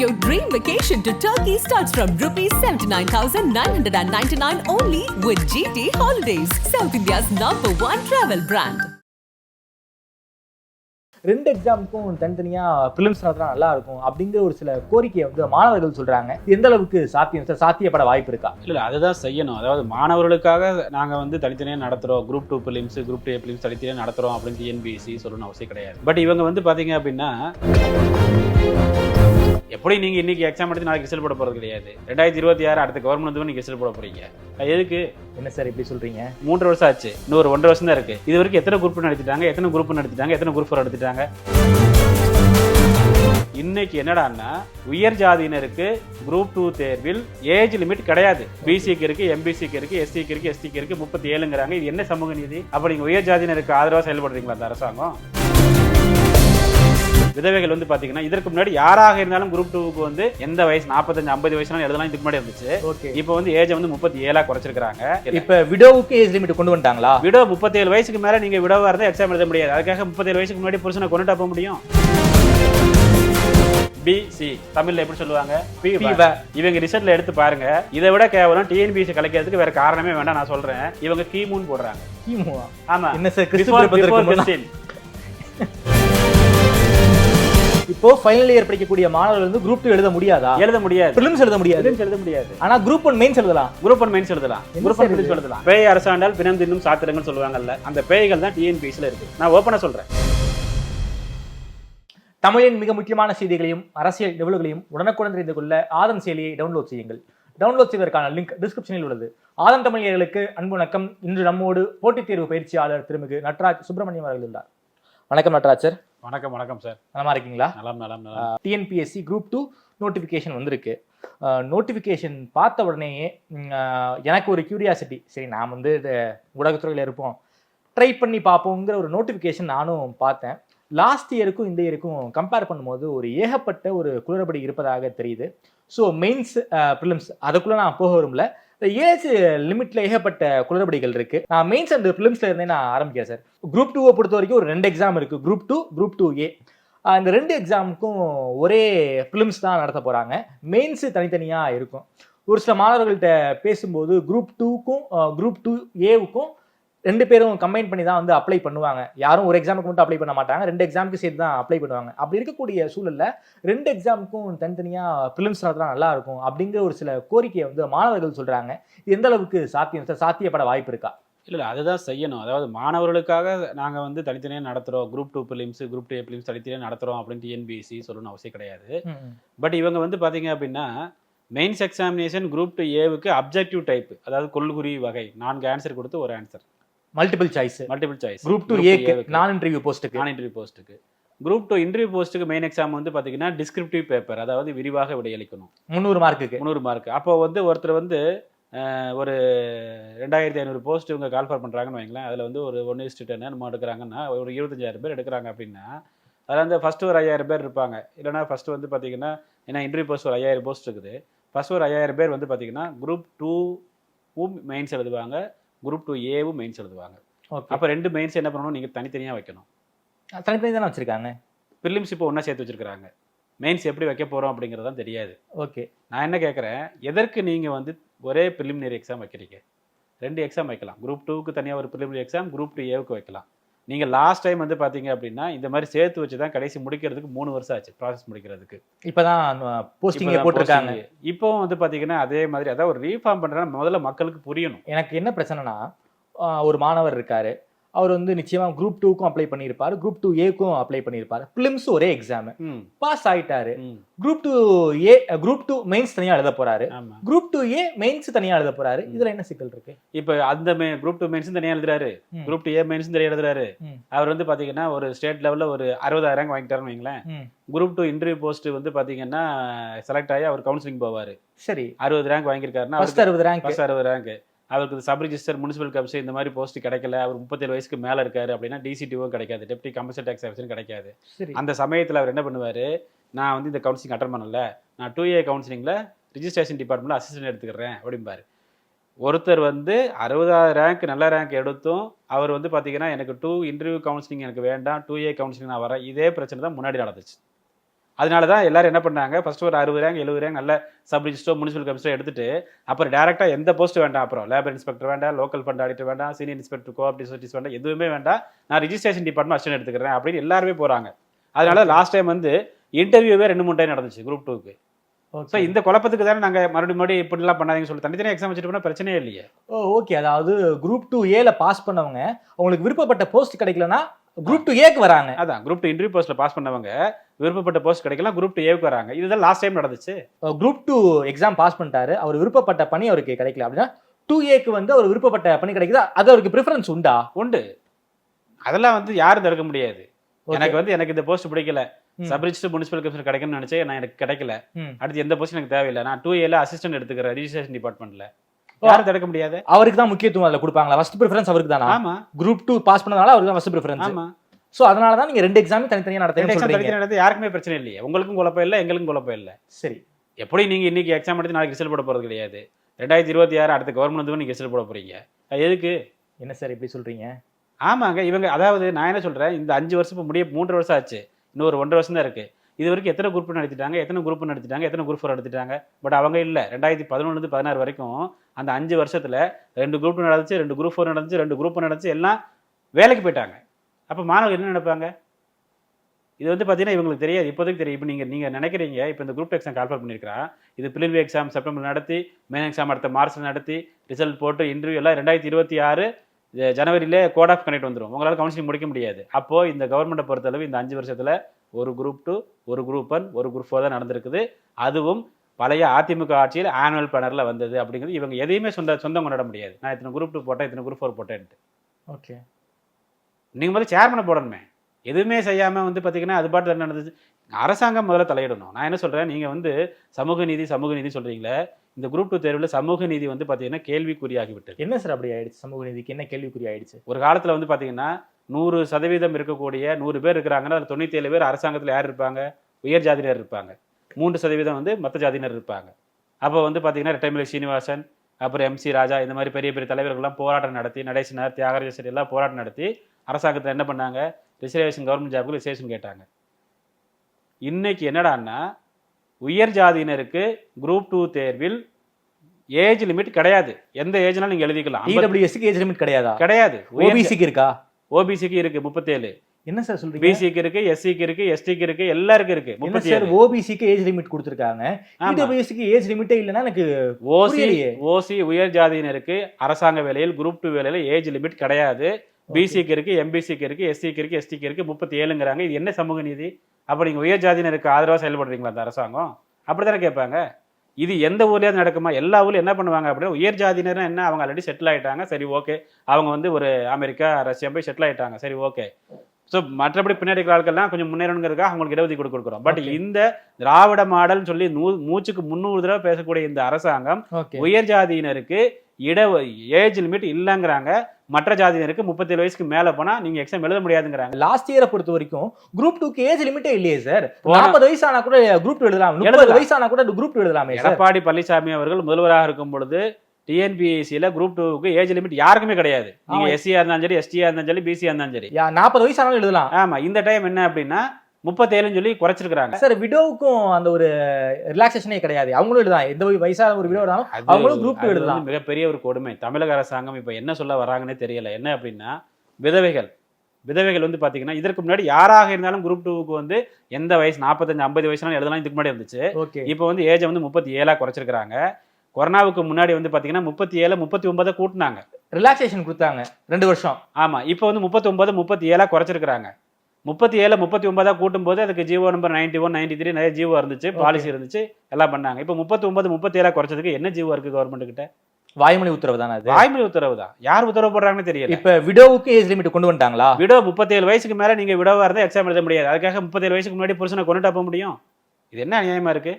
Your dream vacation to Turkey starts from rupees 79,999 only with GT Holidays, South India's number one travel brand. ரெண்டு எக்ஸாமுக்கும் தனித்தனியாக prelims நடத்தினா நல்லா இருக்கும் அப்படிங்கிற ஒரு சில கோரிக்கையை வந்து மாணவர்கள் சொல்றாங்க. எந்த அளவுக்கு சாத்தியம்? சார் சாத்தியப்பட வாய்ப்பு இருக்கா? இல்லை அதுதான் செய்யணும். அதாவது மாணவர்களுக்காக நாங்கள் வந்து தனித்தனியாக நடத்துகிறோம் group two prelims group two A prelims தனித்தனியாக நடத்துகிறோம் அப்படின்னு டிஎன்பிஎஸ்சி சொல்லணும் அவசியம் கிடையாது. பட் இவங்க வந்து பார்த்தீங்க அப்படின்னா எப்படி நீங்கள் இன்னைக்கு எக்ஸாம் எடுத்து நாளைக்கு ரிசல்ட் போட போகிறது கிடையாது. ரெண்டாயிரத்தி இருபத்தி ஆறு அடுத்த கவர்மெண்ட் வந்து நீங்கள் ரிசல்ட் போட போறீங்க. அது எதுக்கு? என்ன சார் இப்படி சொல்றீங்க? மூன்று வருஷம் ஆச்சு. இன்னொரு ஒன்றரை வருஷம் தான் இருக்கு. இது வரைக்கும் எத்தனை குரூப் நடத்திட்டாங்க? எத்தனை குரூப் நடத்திட்டாங்க? எத்தனை குரூப் நடத்திட்டாங்க இன்னைக்கு என்னடான்னா உயர் ஜாதியினருக்கு குரூப் டூ தேர்வில் ஏஜ் லிமிட் கிடையாது. பிசிக்கு இருக்கு எம்பிசிக்கு இருக்கு எஸ்சிக்கு இருக்கு எஸ்டிக்கு இருக்கு முப்பத்தி ஏழுங்கிறாங்க. இது என்ன சமூக நீதி? அப்ப நீங்க உயர் ஜாதியினருக்கு ஆதரவா செயல்படுறீங்களா அந்த அரசாங்கம்? விதவைகள் வந்து பாத்தீங்கன்னா இதற்கு முன்னாடி யாராக இருந்தாலும் குரூப் டூக்கு வந்து எந்த வயசு நாற்பத்தஞ்சு ஐம்பது வயசுலாம் எழுதலாம் இதுக்கு முன்னாடி இருந்துச்சு. ஓகே. இப்போ வந்து ஏஜ் வந்து முப்பத்தி ஏழா குறைச்சிருக்காங்க இப்ப விடோவுக்கு ஏஜ் லிமிட் கொண்டு வந்துட்டாங்களா? விடோ முப்பத்தேழு வயசுக்கு மேல நீங்க விடோவா இருந்தா எக்ஸாம் எழுத முடியாது. அதுக்காக முப்பத்தேழு வயசுக்கு முன்னாடி புருஷனை கொண்டுட்டா போக முடியும்? பி சி தமிழ்ல எப்படி சொல்லுவாங்க. இவங்க ரிசல்ட்ல எடுத்து பாருங்க. இதை விட கேவலம் டிஎன்பிசி கலைக்கிறதுக்கு வேற காரணமே வேண்டாம் நான் சொல்றேன். இவங்க கீமூன்னு போடுறாங்க? ஆமா. என்ன சார் இப்போ ஃபைனல் இயர் படிக்கக்கூடிய மாணவர்கள் வந்து குரூப் டூ எழுத முடியாதா? எழுத முடியாது. ப்ரிலிம்ஸ் எழுத முடியாது. எழுத முடியாது. ஆனா குரூப் ஒன் மெயின்ஸ் எழுதலாம். குரூப் ஒன் மெயின்ஸ் எழுதலாம். குரூப் ஒன் இது? எழுதலாம். பேய் அரசாண்டால் பிணம் தின்னும் சாத்திரங்கள் சொல்லுவாங்கல்ல அந்த பேய்கள் தான் டிஎன்பிசில இருக்கு. நான் ஓப்பனா சொல்றேன். தமிழின் மிக முக்கியமான செய்திகளையும் அரசியல் நிகழ்வுகளையும் உடனுக்குடன் தெரிந்து கொள்ள ஆதன் செயலியை டவுன்லோட் செய்யுங்கள். டவுன்லோட் செய்வதற்கான லிங்க் டிஸ்கிரிப்ஷனில் உள்ளது. ஆதன் தமிழர்களுக்கு அன்பு வணக்கம். இன்று நம்மோடு போட்டித் தேர்வு பயிற்சியாளர் திருமிகு நட்ராஜ் சுப்பிரமணியம் அவர்கள் உள்ளார் வணக்கம் நட்ராஜ் சார். வணக்கம் வணக்கம் சார் நலமா இருக்கீங்களா? நலம் நலம் நலம். டிஎன்பிஎஸ்சி குரூப் டூ நோட்டிஃபிகேஷன் வந்திருக்கு. நோட்டிஃபிகேஷன் பார்த்த உடனேயே எனக்கு ஒரு கியூரியாசிட்டி சரி நான் வந்து ஊடகத்துறையில் இருப்போம். ட்ரை பண்ணி பார்ப்போங்கிற ஒரு நோட்டிஃபிகேஷன் நானும் பார்த்தேன். லாஸ்ட் இயருக்கும் இந்த இயருக்கும் கம்பேர் பண்ணும்போது ஒரு ஏகப்பட்ட ஒரு குளறுபடி இருப்பதாக தெரியுது. ஸோ மெயின்ஸ் ப்ரிலிம்ஸ் அதுக்குள்ளே நான் போக விரும்பல. இந்த ஏஜ் லிமிட்ல ஏகப்பட்ட குளறுபடிகள் இருக்கு. நான் மெயின்ஸ் அண்ட் ப்ரிலிம்ஸ்ல இருந்தே நான் ஆரம்பிக்கிறேன் சார் குரூப் டூவை பொறுத்த வரைக்கும் ஒரு ரெண்டு எக்ஸாம் இருக்கு. Group two group two A இந்த ரெண்டு எக்ஸாமுக்கும் ஒரே ஃபிலிம்ஸ் தான் நடத்த போகிறாங்க மெயின்ஸு தனித்தனியாக இருக்கும். ஒரு சில மாணவர்கள்ட்ட பேசும்போது குரூப் டூக்கும் குரூப் டூ ஏவுக்கும் ரெண்டு பேரும் கம்பைன் பண்ணி தான் வந்து அப்ளை பண்ணுவாங்க. யாரும் ஒரு எக்ஸாமுக்கு மட்டும் அப்ளை பண்ண மாட்டாங்க. ரெண்டு எக்ஸாமுக்கு சேர்த்து தான் அப்ளை பண்ணுவாங்க. அப்படி இருக்கக்கூடிய சூழல்ல ரெண்டு எக்ஸாமுக்கும் தனித்தனியாக ஃபிலிம்ஸ் நடத்தினா நல்லா இருக்கும் அப்படிங்கிற ஒரு சில கோரிக்கையை வந்து மாணவர்கள் சொல்றாங்க. இது எந்த அளவுக்கு சாத்தியம்? சார் சாத்தியப்பட வாய்ப்பு இருக்கா? இல்ல இல்ல அதுதான் செய்யணும். அதாவது மாணவர்களுக்காக நாங்க வந்து தனித்தனியாக நடத்துறோம். Group two prelims group two prelims தனித்தனியாக நடத்துறோம் அப்படின்னு டிஎன்பிஎஸ்சி சொல்லணும் அவசியம் கிடையாது. பட் இவங்க வந்து பாத்தீங்க அப்படின்னா மெயின்ஸ் எக்ஸாமினேஷன் குரூப் டூ ஏவுக்கு அப்ஜெக்டிவ் டைப் அதாவது கொள்குறி வகை நான்கு ஆன்சர் கொடுத்து ஒரு answer multiple choice multiple choice group two ஏக்கு நான் இன்டர்வியூ போஸ்ட்டுக்கு நான் இன்டர்வியூ போஸ்ட்டுக்கு குரூப் டூ இன்டர்வியூ போஸ்ட்டுக்கு மெயின் எக்ஸாம் வந்து பாத்தீங்கன்னா டிஸ்கிரிப்டிவ் பேப்பர் அதாவது விரிவாக விடையளிக்கணும். முந்நூறு மார்க்குக்கு முந்நூறு மார்க் அப்போ வந்து ஒருத்தர் வந்து ஒரு ரெண்டாயிரத்தி ஐநூறு போஸ்ட் இவங்க கால்ஃபர் பண்ணுறாங்கன்னு வைங்களேன். அதில் வந்து ஒரு ஒன்று இஸ்ட்டு டென்னு நம்ம எடுக்கிறாங்கன்னா ஒரு இருபத்தஞ்சாயிரம் பேர் எடுக்கிறாங்க அப்படின்னா அதில் வந்து ஃபஸ்ட்டு ஒரு ஐயாயிரம் பேர் இருப்பாங்க. இல்லைனா ஃபஸ்ட்டு வந்து பார்த்தீங்கன்னா ஏன்னா இன்டர்வியூ போஸ்ட் ஒரு ஐயாயிரம் போஸ்ட் இருக்குது. ஃபஸ்ட் ஒரு ஐயாயிரம் பேர் வந்து பார்த்தீங்கன்னா குரூப் டூவும் மெயின்ஸ் எழுதுவாங்க. குரூப் டூ ஏவும் மெயின்ஸ் எழுதுவாங்க. ஓகே அப்போ ரெண்டு மெயின்ஸ் என்ன பண்ணணும்? நீங்கள் தனித்தனியாக வைக்கணும். தனித்தனி தானே வச்சிருக்காங்க? ப்ரிலிம்ஸ் இப்போ ஒன்றா சேர்த்து வச்சிருக்காங்க மெயின்ஸ் எப்படி வைக்க போகிறோம் அப்படிங்கிறது தான் தெரியாது. ஓகே நான் என்ன கேட்குறேன் எதற்கு நீங்கள் வந்து ஒரே ப்ரிலிமினரி எக்ஸாம் வைக்கிறீங்க? ரெண்டு எக்ஸாம் வைக்கலாம். குரூப் டூக்கு தனியாக ஒரு ப்ரிலிமினரி எக்ஸாம் குரூப் டூ ஏவுக்கு வைக்கலாம். நீங்கள் லாஸ்ட் டைம் வந்து பார்த்தீங்க அப்படின்னா இந்த மாதிரி சேர்த்து வச்சு தான் கடைசி முடிக்கிறதுக்கு மூணு வருஷம் ஆச்சு ப்ராசஸ் முடிக்கிறதுக்கு. இப்பதான் போஸ்டிங்க இப்பதான் போட்டிருக்காங்க. இப்போவும் வந்து பார்த்தீங்கன்னா அதே மாதிரி அதாவது ஒரு ரீஃபார்ம் பண்ணுறேன்னா முதல்ல மக்களுக்கு புரியணும். எனக்கு என்ன பிரச்சனைனா ஆஹ் ஒரு மாணவர் இருக்காரு. அவர் வந்து நிச்சயமா குரூப் டூக்கும் அப்ளை பண்ணியிருப்பாரு குரூப் டூ ஏக்கும் அப்ளை பண்ணியிருப்பாரு. பிலிம்ஸ் ஒரே எக்ஸாம் பாஸ் ஆயிட்டாரு. Group two A group two mains தனியா எழுத போறாரு. குரூப் டூ ஏ மெயின்ஸ் தனியா எழுத போறாரு. இதுல என்ன சிக்கல் இருக்கு? இப்போ அந்த குரூப் டூ மெயின்ஸும் தனியாக எழுதுறாரு. குரூப் டூ ஏ மெயின்ஸும் தனியாக எழுதுறாரு. அவர் வந்து பார்த்தீங்கன்னா ஒரு ஸ்டேட் லெவலில் ஒரு அறுபதாயிரம் வாங்கிட்டாருன்னு வைங்களேன். குரூப் டூ இன்டர்வியூ போஸ்ட் வந்து பாத்தீங்கன்னா செலக்ட் ஆகி அவர் கவுன்சிலிங் போவார். சரி. அறுபது ரேங்க் வாங்கியிருக்காருன்னா அறுபது ரேங்க் அறுபது ரேங்க் அவருக்கு சப் ரிஜிஸ்டர் முனிசிபல் கமிஷன் இந்த மாதிரி போஸ்ட் கிடைக்கல. அவர் முப்பத்தேழு வயசுக்கு மேல இருக்காரு அப்படின்னா டிசிடிஓ கிடைக்காது. டெப்டி கமர்ஷியல் டேக்ஸ் ஆஃபீஸரும் கிடைக்காது. அந்த சமயத்துல அவர் என்ன பண்ணுவாரு? நான் வந்து இந்த கவுன்சிலிங் அட்டன் பண்ணல. நான் டூ ஏ கவுன்சிலிங்ல ரிஜிஸ்ட்ரேஷன் டிபார்ட்மெண்ட்ல அசிஸ்டன்ட் எடுத்துக்கிறேன் அப்படிம்பாரு. ஒருத்தர் வந்து அறுபதாவது ரேங்க் நல்ல ரேங்க் எடுத்தும் அவர் வந்து பாத்தீங்கன்னா எனக்கு டூ இன்டர்வியூ கவுன்சிலிங் எனக்கு வேண்டாம். டூ ஏ கவுன்சிலிங் நான் வரேன். இதே பிரச்சனை தான் முன்னாடி நடந்துச்சு. அதனால தான் எல்லாரும் என்ன பண்ணாங்க? ஃபர்ஸ்ட் ஒரு அறுபது ரேங்க் எழுபது ரேங்க் நல்ல சப் ரிஜிஸ்டோ முனிசிபல் கமிஷனோ எடுத்துட்டு அப்புறம் டேரெக்டாக எந்த போஸ்ட் வேண்டாம்? அப்புறம் லேபர் இன்ஸ்பெக்டர் வேண்டாம் லோக்கல் ஃபண்ட் ஆடிட்டர் வேண்டாம் சீனியர் இன்ஸ்பெக்டர் கோஆப்டிவ் சொசைட்டிஸ் வேண்டாம் எதுவுமே வேண்டாம். நான் ரிஜிஸ்ட்ரேஷன் டிபார்ட்மெண்ட் அசிஸ்டன்ட் எடுத்துக்கிறேன் அப்படின்னு எல்லாருமே போகிறாங்க அதனால லாஸ்ட் டைம் வந்து இன்டர்வியூவே ரெண்டு மூணு டைம் நடந்துச்சு குரூப் டூக்கு ஸோ இந்த குழப்பத்துக்கு தானே நாங்கள் மறுபடியும் மறுபடியும் இப்படிலாம் பண்ணாதீங்கன்னு சொல்லி தனித்தனி எக்ஸாம் வச்சுட்டு போனால் பிரச்சனையே இல்லையே. ஓ ஓகே அதாவது குரூப் டூ ஏல பாஸ் பண்ணவங்க அவங்களுக்கு விருப்பப்பட்ட போஸ்ட் கிடைக்கலனா குரூப் டூ ஏக்கு வராங்க. அதான் குரூப் டூ இன்டர்வியூ போஸ்ட்டில் பாஸ் பண்ணவங்க விருப்பப்பட்ட போஸ்ட் கிடைக்கலாம் குரூப் டூ ஏவுக்கு வராங்க. இதுதான் லாஸ்ட் டைம் நடந்துச்சு. குரூப் டூ எக்ஸாம் பாஸ் பண்ணிட்டாரு. அவர் விருப்பப்பட்ட பணி அவருக்கு கிடைக்கல. அப்படின்னா டூ ஏக்கு வந்து அவர் விருப்பப்பட்ட பணி கிடைக்குதா? அது அவருக்கு ப்ரிஃபரன்ஸ் உண்டா? உண்டு. அதெல்லாம் வந்து யாரும் தடுக்க முடியாது. எனக்கு வந்து எனக்கு இந்த போஸ்ட் பிடிக்கல. ம். சப் ரிஜிஸ்டர் முனிசிபல் கமிஷனர் கிடைக்கும்னு நினைச்சேன். நான் எனக்கு கிடைக்கல. அடுத்து எந்த போஸ்ட் எனக்கு தேவையில்லை. நான் டூ ஏல அசிஸ்டன்ட் எடுத்துக்கிறேன் ரிஜிஸ்ட்ரேஷன் டிபார்ட்மெண்ட்ல யாரும் தடுக்க முடியாது. அவருக்கு தான் முக்கியத்துவம் அதுல கொடுப்பாங்களா? ஃபர்ஸ்ட் ப்ரிஃபரன்ஸ் அவருக்கு தானா? ஆமா. குரூப் டூ பாஸ் பண்ணனால அவருக்கு தான் ஃபர்ஸ்ட் ப்ரிஃபரன்ஸ் ஆமா. சோ அதனால தான் நீங்க ரெண்டு எக்ஸாம் தனித்தனியா ரெண்டு நடத்துறீங்க எக்ஸாம் சொல்றீங்க. தடுக்க நடந்து யாருக்குமே பிரச்சனை இல்லையே. உங்களுக்கும் குழப்பம் இல்லை எங்களுக்கும் குழப்பம் இல்லை. சரி. எப்படி நீங்க இன்னைக்கு எக்ஸாம் எடுத்து நாளைக்கு ரிசல்ட் போட போறது கிடையாது? ரெண்டாயிரத்தி இருபத்தி ஆறு அடுத்த கவர்மெண்ட் வந்து நீங்க ரிசல்ட் போட போறீங்க. அது எதுக்கு? என்ன சார் இப்படி சொல்றீங்க? ஆமாங்க இவங்க அதாவது நான் என்ன சொல்றேன் இந்த அஞ்சு வருஷம் இப்போ முடிய மூன்று வருஷம் ஆச்சு. இன்னும் ஒரு ஒன்றரை வருஷம் தான் இருக்கு. இது வரைக்கும் எத்தனை குரூப் நடத்திட்டாங்க எத்தனை குரூப் நடத்திட்டாங்க எத்தனை குரூப் நடத்திட்டாங்க? பட் அவங்க இல்லை. ரெண்டாயிரத்தி பதினொன்று பதினாறு வரைக்கும் அந்த அஞ்சு வருஷத்துல ரெண்டு குரூப் நடந்துச்சு ரெண்டு குரூப் ஃபோர் நடந்துச்சு ரெண்டு குரூப் நடந்துச்சு எல்லாம் வேலைக்கு போயிட்டாங்க. அப்போ மாணவர்கள் என்ன நினைப்பாங்க? இது வந்து பார்த்தீங்கன்னா இவங்களுக்கு தெரியாது. இப்போதைக்கு தெரியும். இப்போ நீங்கள் நீங்கள் நினைக்கிறீங்க இப்போ இந்த குரூப் எக்ஸாம் கால்ஃபர் பண்ணியிருக்கிறான் இது பிலிம்பி எக்ஸாம் செப்டம்பர் நடத்தி மெயின் எக்ஸாம் அடுத்த மார்ச்சில் நடத்தி ரிசல்ட் போட்டு இன்டர்வியூ எல்லாம் ரெண்டாயிரத்தி இருபத்தி ஆறு ஜனவரியிலே கோட் ஆஃப் கனெக்ட் வந்துடும் உங்களால் கவுன்சிலிங் முடிக்க முடியாது. அப்போது இந்த கவர்மெண்ட்டை பொறுத்தளவு இந்த அஞ்சு வருஷத்தில் ஒரு குரூப் டூ ஒரு குரூப் ஒன் ஒரு குரூப் ஃபோர் தான் நடந்திருக்குது. அதுவும் பழைய அதிமுக ஆட்சியில் ஆனுவல் பிளானரில் வந்தது அப்படிங்கிறது இவங்க எதையுமே சொந்த சொந்தம் கொண்டாட முடியாது. நான் இத்தனை குரூப் டூ போட்டேன் இத்தனை குரூப் ஃபோர் போட்டேன்ட்டு. ஓகே நீங்க முதல்ல சேர்மனை போடணுமே. எதுவுமே செய்யாம வந்து பாத்தீங்கன்னா அது பாட்டு நடந்துச்சு? அரசாங்கம் முதல்ல தலையிடணும். நான் என்ன சொல்றேன்? நீங்க வந்து சமூக நீதி சமூக நீதி சொல்றீங்களே. இந்த குரூப் டூ தேர்வில் சமூக நீதி வந்து பாத்தீங்கன்னா கேள்விக்குறியாகி விட்டது என்ன சார் அப்படி ஆயிடுச்சு? சமூக நீதிக்கு என்ன கேள்விக்குறி ஆயிடுச்சு? ஒரு காலத்துல வந்து பாத்தீங்கன்னா நூறு சதவீதம் இருக்கக்கூடிய நூறு பேர் இருக்கிறாங்கன்னா அதில் ஏழு பேர் அரசாங்கத்தில் யார் இருப்பாங்க? உயர் ஜாதியினர் இருப்பாங்க. மூன்று சதவீதம் வந்து மற்ற ஜாதியினர் இருப்பாங்க. அப்போ வந்து பாத்தீங்கன்னா ரெட்டைமலை சீனிவாசன் அப்புறம் எம்சி ராஜா இந்த மாதிரி பெரிய பெரிய தலைவர்கள்லாம் போராட்டம் நடத்தி நடேசனார் தியாகராஜர் எல்லாம் போராட்டம் நடத்தி அரசாங்கத்தில் என்ன பண்ணாங்க? ரிசர்வேஷன் கவர்மெண்ட் ஜாபுக்கு ரிசர்வேஷன் கேட்டாங்க. இன்னைக்கு என்னடான்னா உயர் ஜாதியினருக்கு குரூப் டூ தேர்வில் ஏஜ் லிமிட் கிடையாது. எந்த ஏஜ்னாலும் நீங்க எழுதிக்கலாம். இடபிள்யூஎஸ்க்கு ஏஜ் லிமிட் கிடையாதா? கிடையாது. ஓபிசிக்கு இருக்கா? ஓபிசிக்கு இருக்கு முப்பத்தேழு. என்ன சார் சொல்றீங்க? பிசிக்கு இருக்கு எஸ்சிக்கு இருக்கு எஸ்டிக்கு இருக்கு எல்லாருக்கும் இருக்கு. என்ன சார் ஓபிசிக்கு ஏஜ் லிமிட் கொடுத்துருக்காங்க? ஆமா. இடபிள்யூஎஸ்க்கு ஏஜ் லிமிட்டே இல்லைன்னா எனக்கு ஓசி. ஓசி உயர் ஜாதியினருக்கு அரசாங்க வேலையில் குரூப் டூ வேலையில ஏஜ் லிமிட் கிடையாது. பிசிக்கு இருக்கு எம்பிசிக்கு இருக்கு எஸ்சிக்கு இருக்கு எஸ்டிக்கு இருக்கு முப்பத்தி ஏழுங்கிறாங்க இது என்ன சமூக நீதி? அப்ப நீங்க உயர் ஜாதியினருக்கு ஆதரவா செயல்படுறீங்களா அந்த அரசாங்கம்? அப்படித்தானே கேட்பாங்க. இது எந்த ஊர்லயாவது நடக்குமா? எல்லா ஊர்லயும் என்ன பண்ணுவாங்க அப்படின்னா உயர் ஜாதியினர் என்ன? அவங்க ஆல்ரெடி செட்டில் ஆயிட்டாங்க. சரி ஓகே அவங்க வந்து ஒரு அமெரிக்கா ரஷ்யா போய் செட்டில் ஆயிட்டாங்க. சரி ஓகே ஸோ மற்றபடி பின்னாடி ஆட்கள்லாம் கொஞ்சம் முன்னேறணுங்கிறதுக்காக அவங்களுக்கு இடஒதுக்கீடு கொடுக்குறோம். பட். இந்த திராவிட மாடல்னு சொல்லி நூ மூச்சுக்கு முந்நூறு தடவை பேசக்கூடிய இந்த அரசாங்கம் உயர் ஜாதியினருக்கு இட ஏஜ் லிமிட் இல்லைங்கிறாங்க. மற்ற ஜாதியினருக்கு முப்பத்தேழு வயசுக்கு மேல போனா நீங்க எக்ஸாம் எழுத முடியாதுங்கிறாங்க. லாஸ்ட் இயரை பொறுத்த வரைக்கும் குரூப் டூக்கு ஏஜ் லிமிட்டே இல்லையே சார் நாற்பது வயசு ஆனா கூட குரூப் டூ எழுதலாம். முப்பது எழுதலாம். வயசு ஆனா கூட குரூப் டூ எழுதலாமே சார் எடப்பாடி பழனிசாமி அவர்கள் முதல்வராக இருக்கும் பொழுது டிஎன்பிஎஸ்சியில் குரூப் டூக்கு ஏஜ் லிமிட் யாருக்குமே கிடையாது. நீங்க ஆமா. எஸ்சியா இருந்தாலும் சரி எஸ்டியா இருந்தாலும் சரி பிசியா இருந்தாலும் சரி. நாற்பது வயசு ஆனாலும் எழுதலாம். ஆமா இந்த டைம் என்ன அப்படின்னா முப்பத்தேழுன்னு சொல்லி குறைச்சிருக்காங்க சார் விடோவுக்கும் அந்த ஒரு ரிலாக்ஸேஷனே கிடையாது. அவங்களும் எழுதலாம் எந்த வயசான ஒரு விடோ அவங்களும் அது எழுதலாம். மிகப்பெரிய ஒரு கொடுமை. தமிழக அரசாங்கம் இப்ப என்ன சொல்ல வராங்கன்னே தெரியல. என்ன அப்படின்னா விதவைகள். விதவைகள் வந்து பாத்தீங்கன்னா இதற்கு முன்னாடி யாராக இருந்தாலும் குரூப் டூவுக்கு வந்து எந்த வயசு நாற்பத்தஞ்சு ஐம்பது வயசுனாலும் எழுதலாம் இதுக்கு முன்னாடி இருந்துச்சு. ஓகே. இப்போ வந்து ஏஜை வந்து முப்பத்தி ஏழா குறைச்சிருக்காங்க கொரோனாவுக்கு முன்னாடி வந்து பாத்தீங்கன்னா முப்பத்தி ஏழு முப்பத்தி ஒன்பதை கூட்டினாங்க. ரிலாக்ஸேஷன் கொடுத்தாங்க ரெண்டு வருஷம். ஆமா இப்போ வந்து முப்பத்தி ஒன்பது முப்பத்தி ஏழா குறைச்சிருக்காங்க முப்பத்தி ஏழு முப்பத்தி ஒன்பதா கூட்டும் போது அதுக்கு Jio number ninety one ninety three நிறைய ஜியோ இருந்துச்சு பாலிசி இருந்துச்சு எல்லாம் பண்ணாங்க. இப்போ முப்பத்தி ஒன்பது முப்பத்தி ஏழா குறைச்சதுக்கு என்ன ஜியோ இருக்கு கவர்மெண்ட் கிட்ட? வாய்மொழி உத்தரவு தானே அது? வாய்மொழி உத்தரவு தான். யார் உத்தரவு போடுறாங்கன்னு தெரியல. இப்ப விடோவுக்கு ஏஜ் லிமிட் கொண்டு வந்துட்டாங்களா? விடோ முப்பத்தேழு வயசுக்கு மேல நீங்க விடோவா இருந்தா எக்ஸாம் எழுத முடியாது. அதுக்காக முப்பத்தேழு வயசுக்கு முன்னாடி புருஷனை கொண்டுட்டா போக முடியும்? இது என்ன அநியாயமா இருக்கு?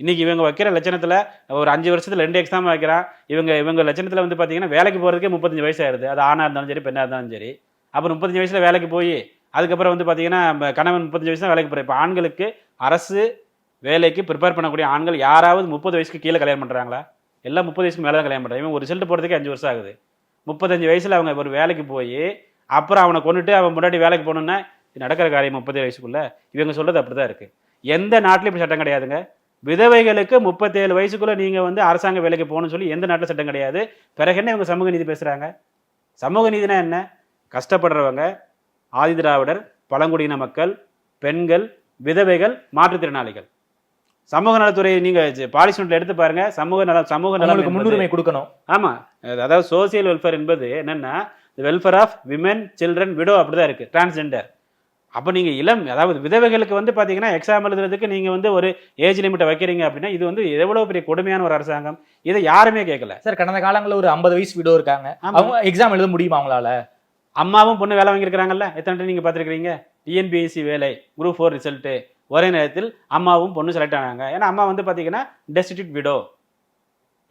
இன்னைக்கு இவங்க வைக்கிற லட்சணத்துல ஒரு அஞ்சு வருஷத்துல ரெண்டு எக்ஸாம் வைக்கிறான். இவங்க இவங்க லட்சணத்துல வந்து பாத்தீங்கன்னா வேலைக்கு போறதுக்கே முப்பத்தஞ்சு வயசு ஆயிருது அது ஆணா இருந்தாலும் சரி பெண்ணா இருந்தாலும் சரி. அப்புறம் முப்பத்தஞ்சு வயசுல வேலைக்கு போய் அதுக்கப்புறம் வந்து பார்த்தீங்கன்னா நம்ம கணவன் முப்பத்தஞ்சு வயசு தான் வேலைக்கு போகிற இப்போ ஆண்களுக்கு அரசு வேலைக்கு ப்ரிப்பேர் பண்ணக்கூடிய ஆண்கள் யாராவது முப்பது வயசுக்கு கீழே கல்யாணம் பண்ணுறாங்களா எல்லாம் முப்பது வயசுக்கு மேலே தான் கல்யாணம் பண்ணுறாங்க இவன் ஒரு ரிசல்ட் போகிறதுக்கு அஞ்சு வருஷம் ஆகுது. முப்பத்தஞ்சு வயசில் அவங்க ஒரு வேலைக்கு போய் அப்புறம் அவனை கொண்டுட்டு அவன் முன்னாடி வேலைக்கு போகணுன்னா இது நடக்கிற காரியம் முப்பது வயசுக்குள்ளே. இவங்க சொல்றது அப்படிதான் இருக்குது எந்த நாட்டிலும் இப்படி சட்டம் கிடையாதுங்க. விதவைகளுக்கு முப்பத்தேழு வயசுக்குள்ளே நீங்கள் வந்து அரசாங்க வேலைக்கு போகணும்னு சொல்லி எந்த நாட்டில் சட்டம் கிடையாது. பிறகு என்ன இவங்க சமூக நீதி பேசுகிறாங்க சமூக நீதினா என்ன? கஷ்டப்படுறவங்க ஆதி திராவிடர் பழங்குடியின மக்கள் பெண்கள் விதவைகள் மாற்றுத்திறனாளிகள். சமூக நலத்துறை நீங்க பாலிசி நோட்ல எடுத்து பாருங்க. சமூக நலம் சமூக என்பது- முன்னுரிமை கொடுக்கணும். ஆமா. அதாவது சோசியல் வெல்ஃபேர் என்பது என்னன்னா welfare of women children widow அப்படிதான் இருக்கு. டிரான்ஸ்ஜெண்டர் அப்போ நீங்க இளம் அதாவது விதவைகளுக்கு வந்து பாத்தீங்கன்னா எக்ஸாம் எழுதுறதுக்கு நீங்க வந்து ஒரு ஏஜ் லிமிட்டை வைக்கிறீங்க அப்படின்னா இது வந்து எவ்வளவு பெரிய கொடுமையான ஒரு அரசாங்கம்? இதை யாருமே கேட்கல. சார் கடந்த காலங்களில் ஒரு ஐம்பது வயசு விடோ இருக்காங்க. அவங்க எக்ஸாம் எழுத முடியுமா அவங்களால? அம்மாவும் பொண்ணு வேலை வாங்கியிருக்கிறாங்கல்ல? எத்தனை டைம் நீங்கள் பார்த்துருக்கீங்க டிஎன்பிஎஸ்சி வேலை குரூப் ஃபோர் ரிசல்ட்டு ஒரே நேரத்தில் அம்மாவும் பொண்ணு செலக்ட் ஆனாங்க. ஏன்னா அம்மா வந்து பார்த்தீங்கன்னா டெஸ்டிடியூட் விடோ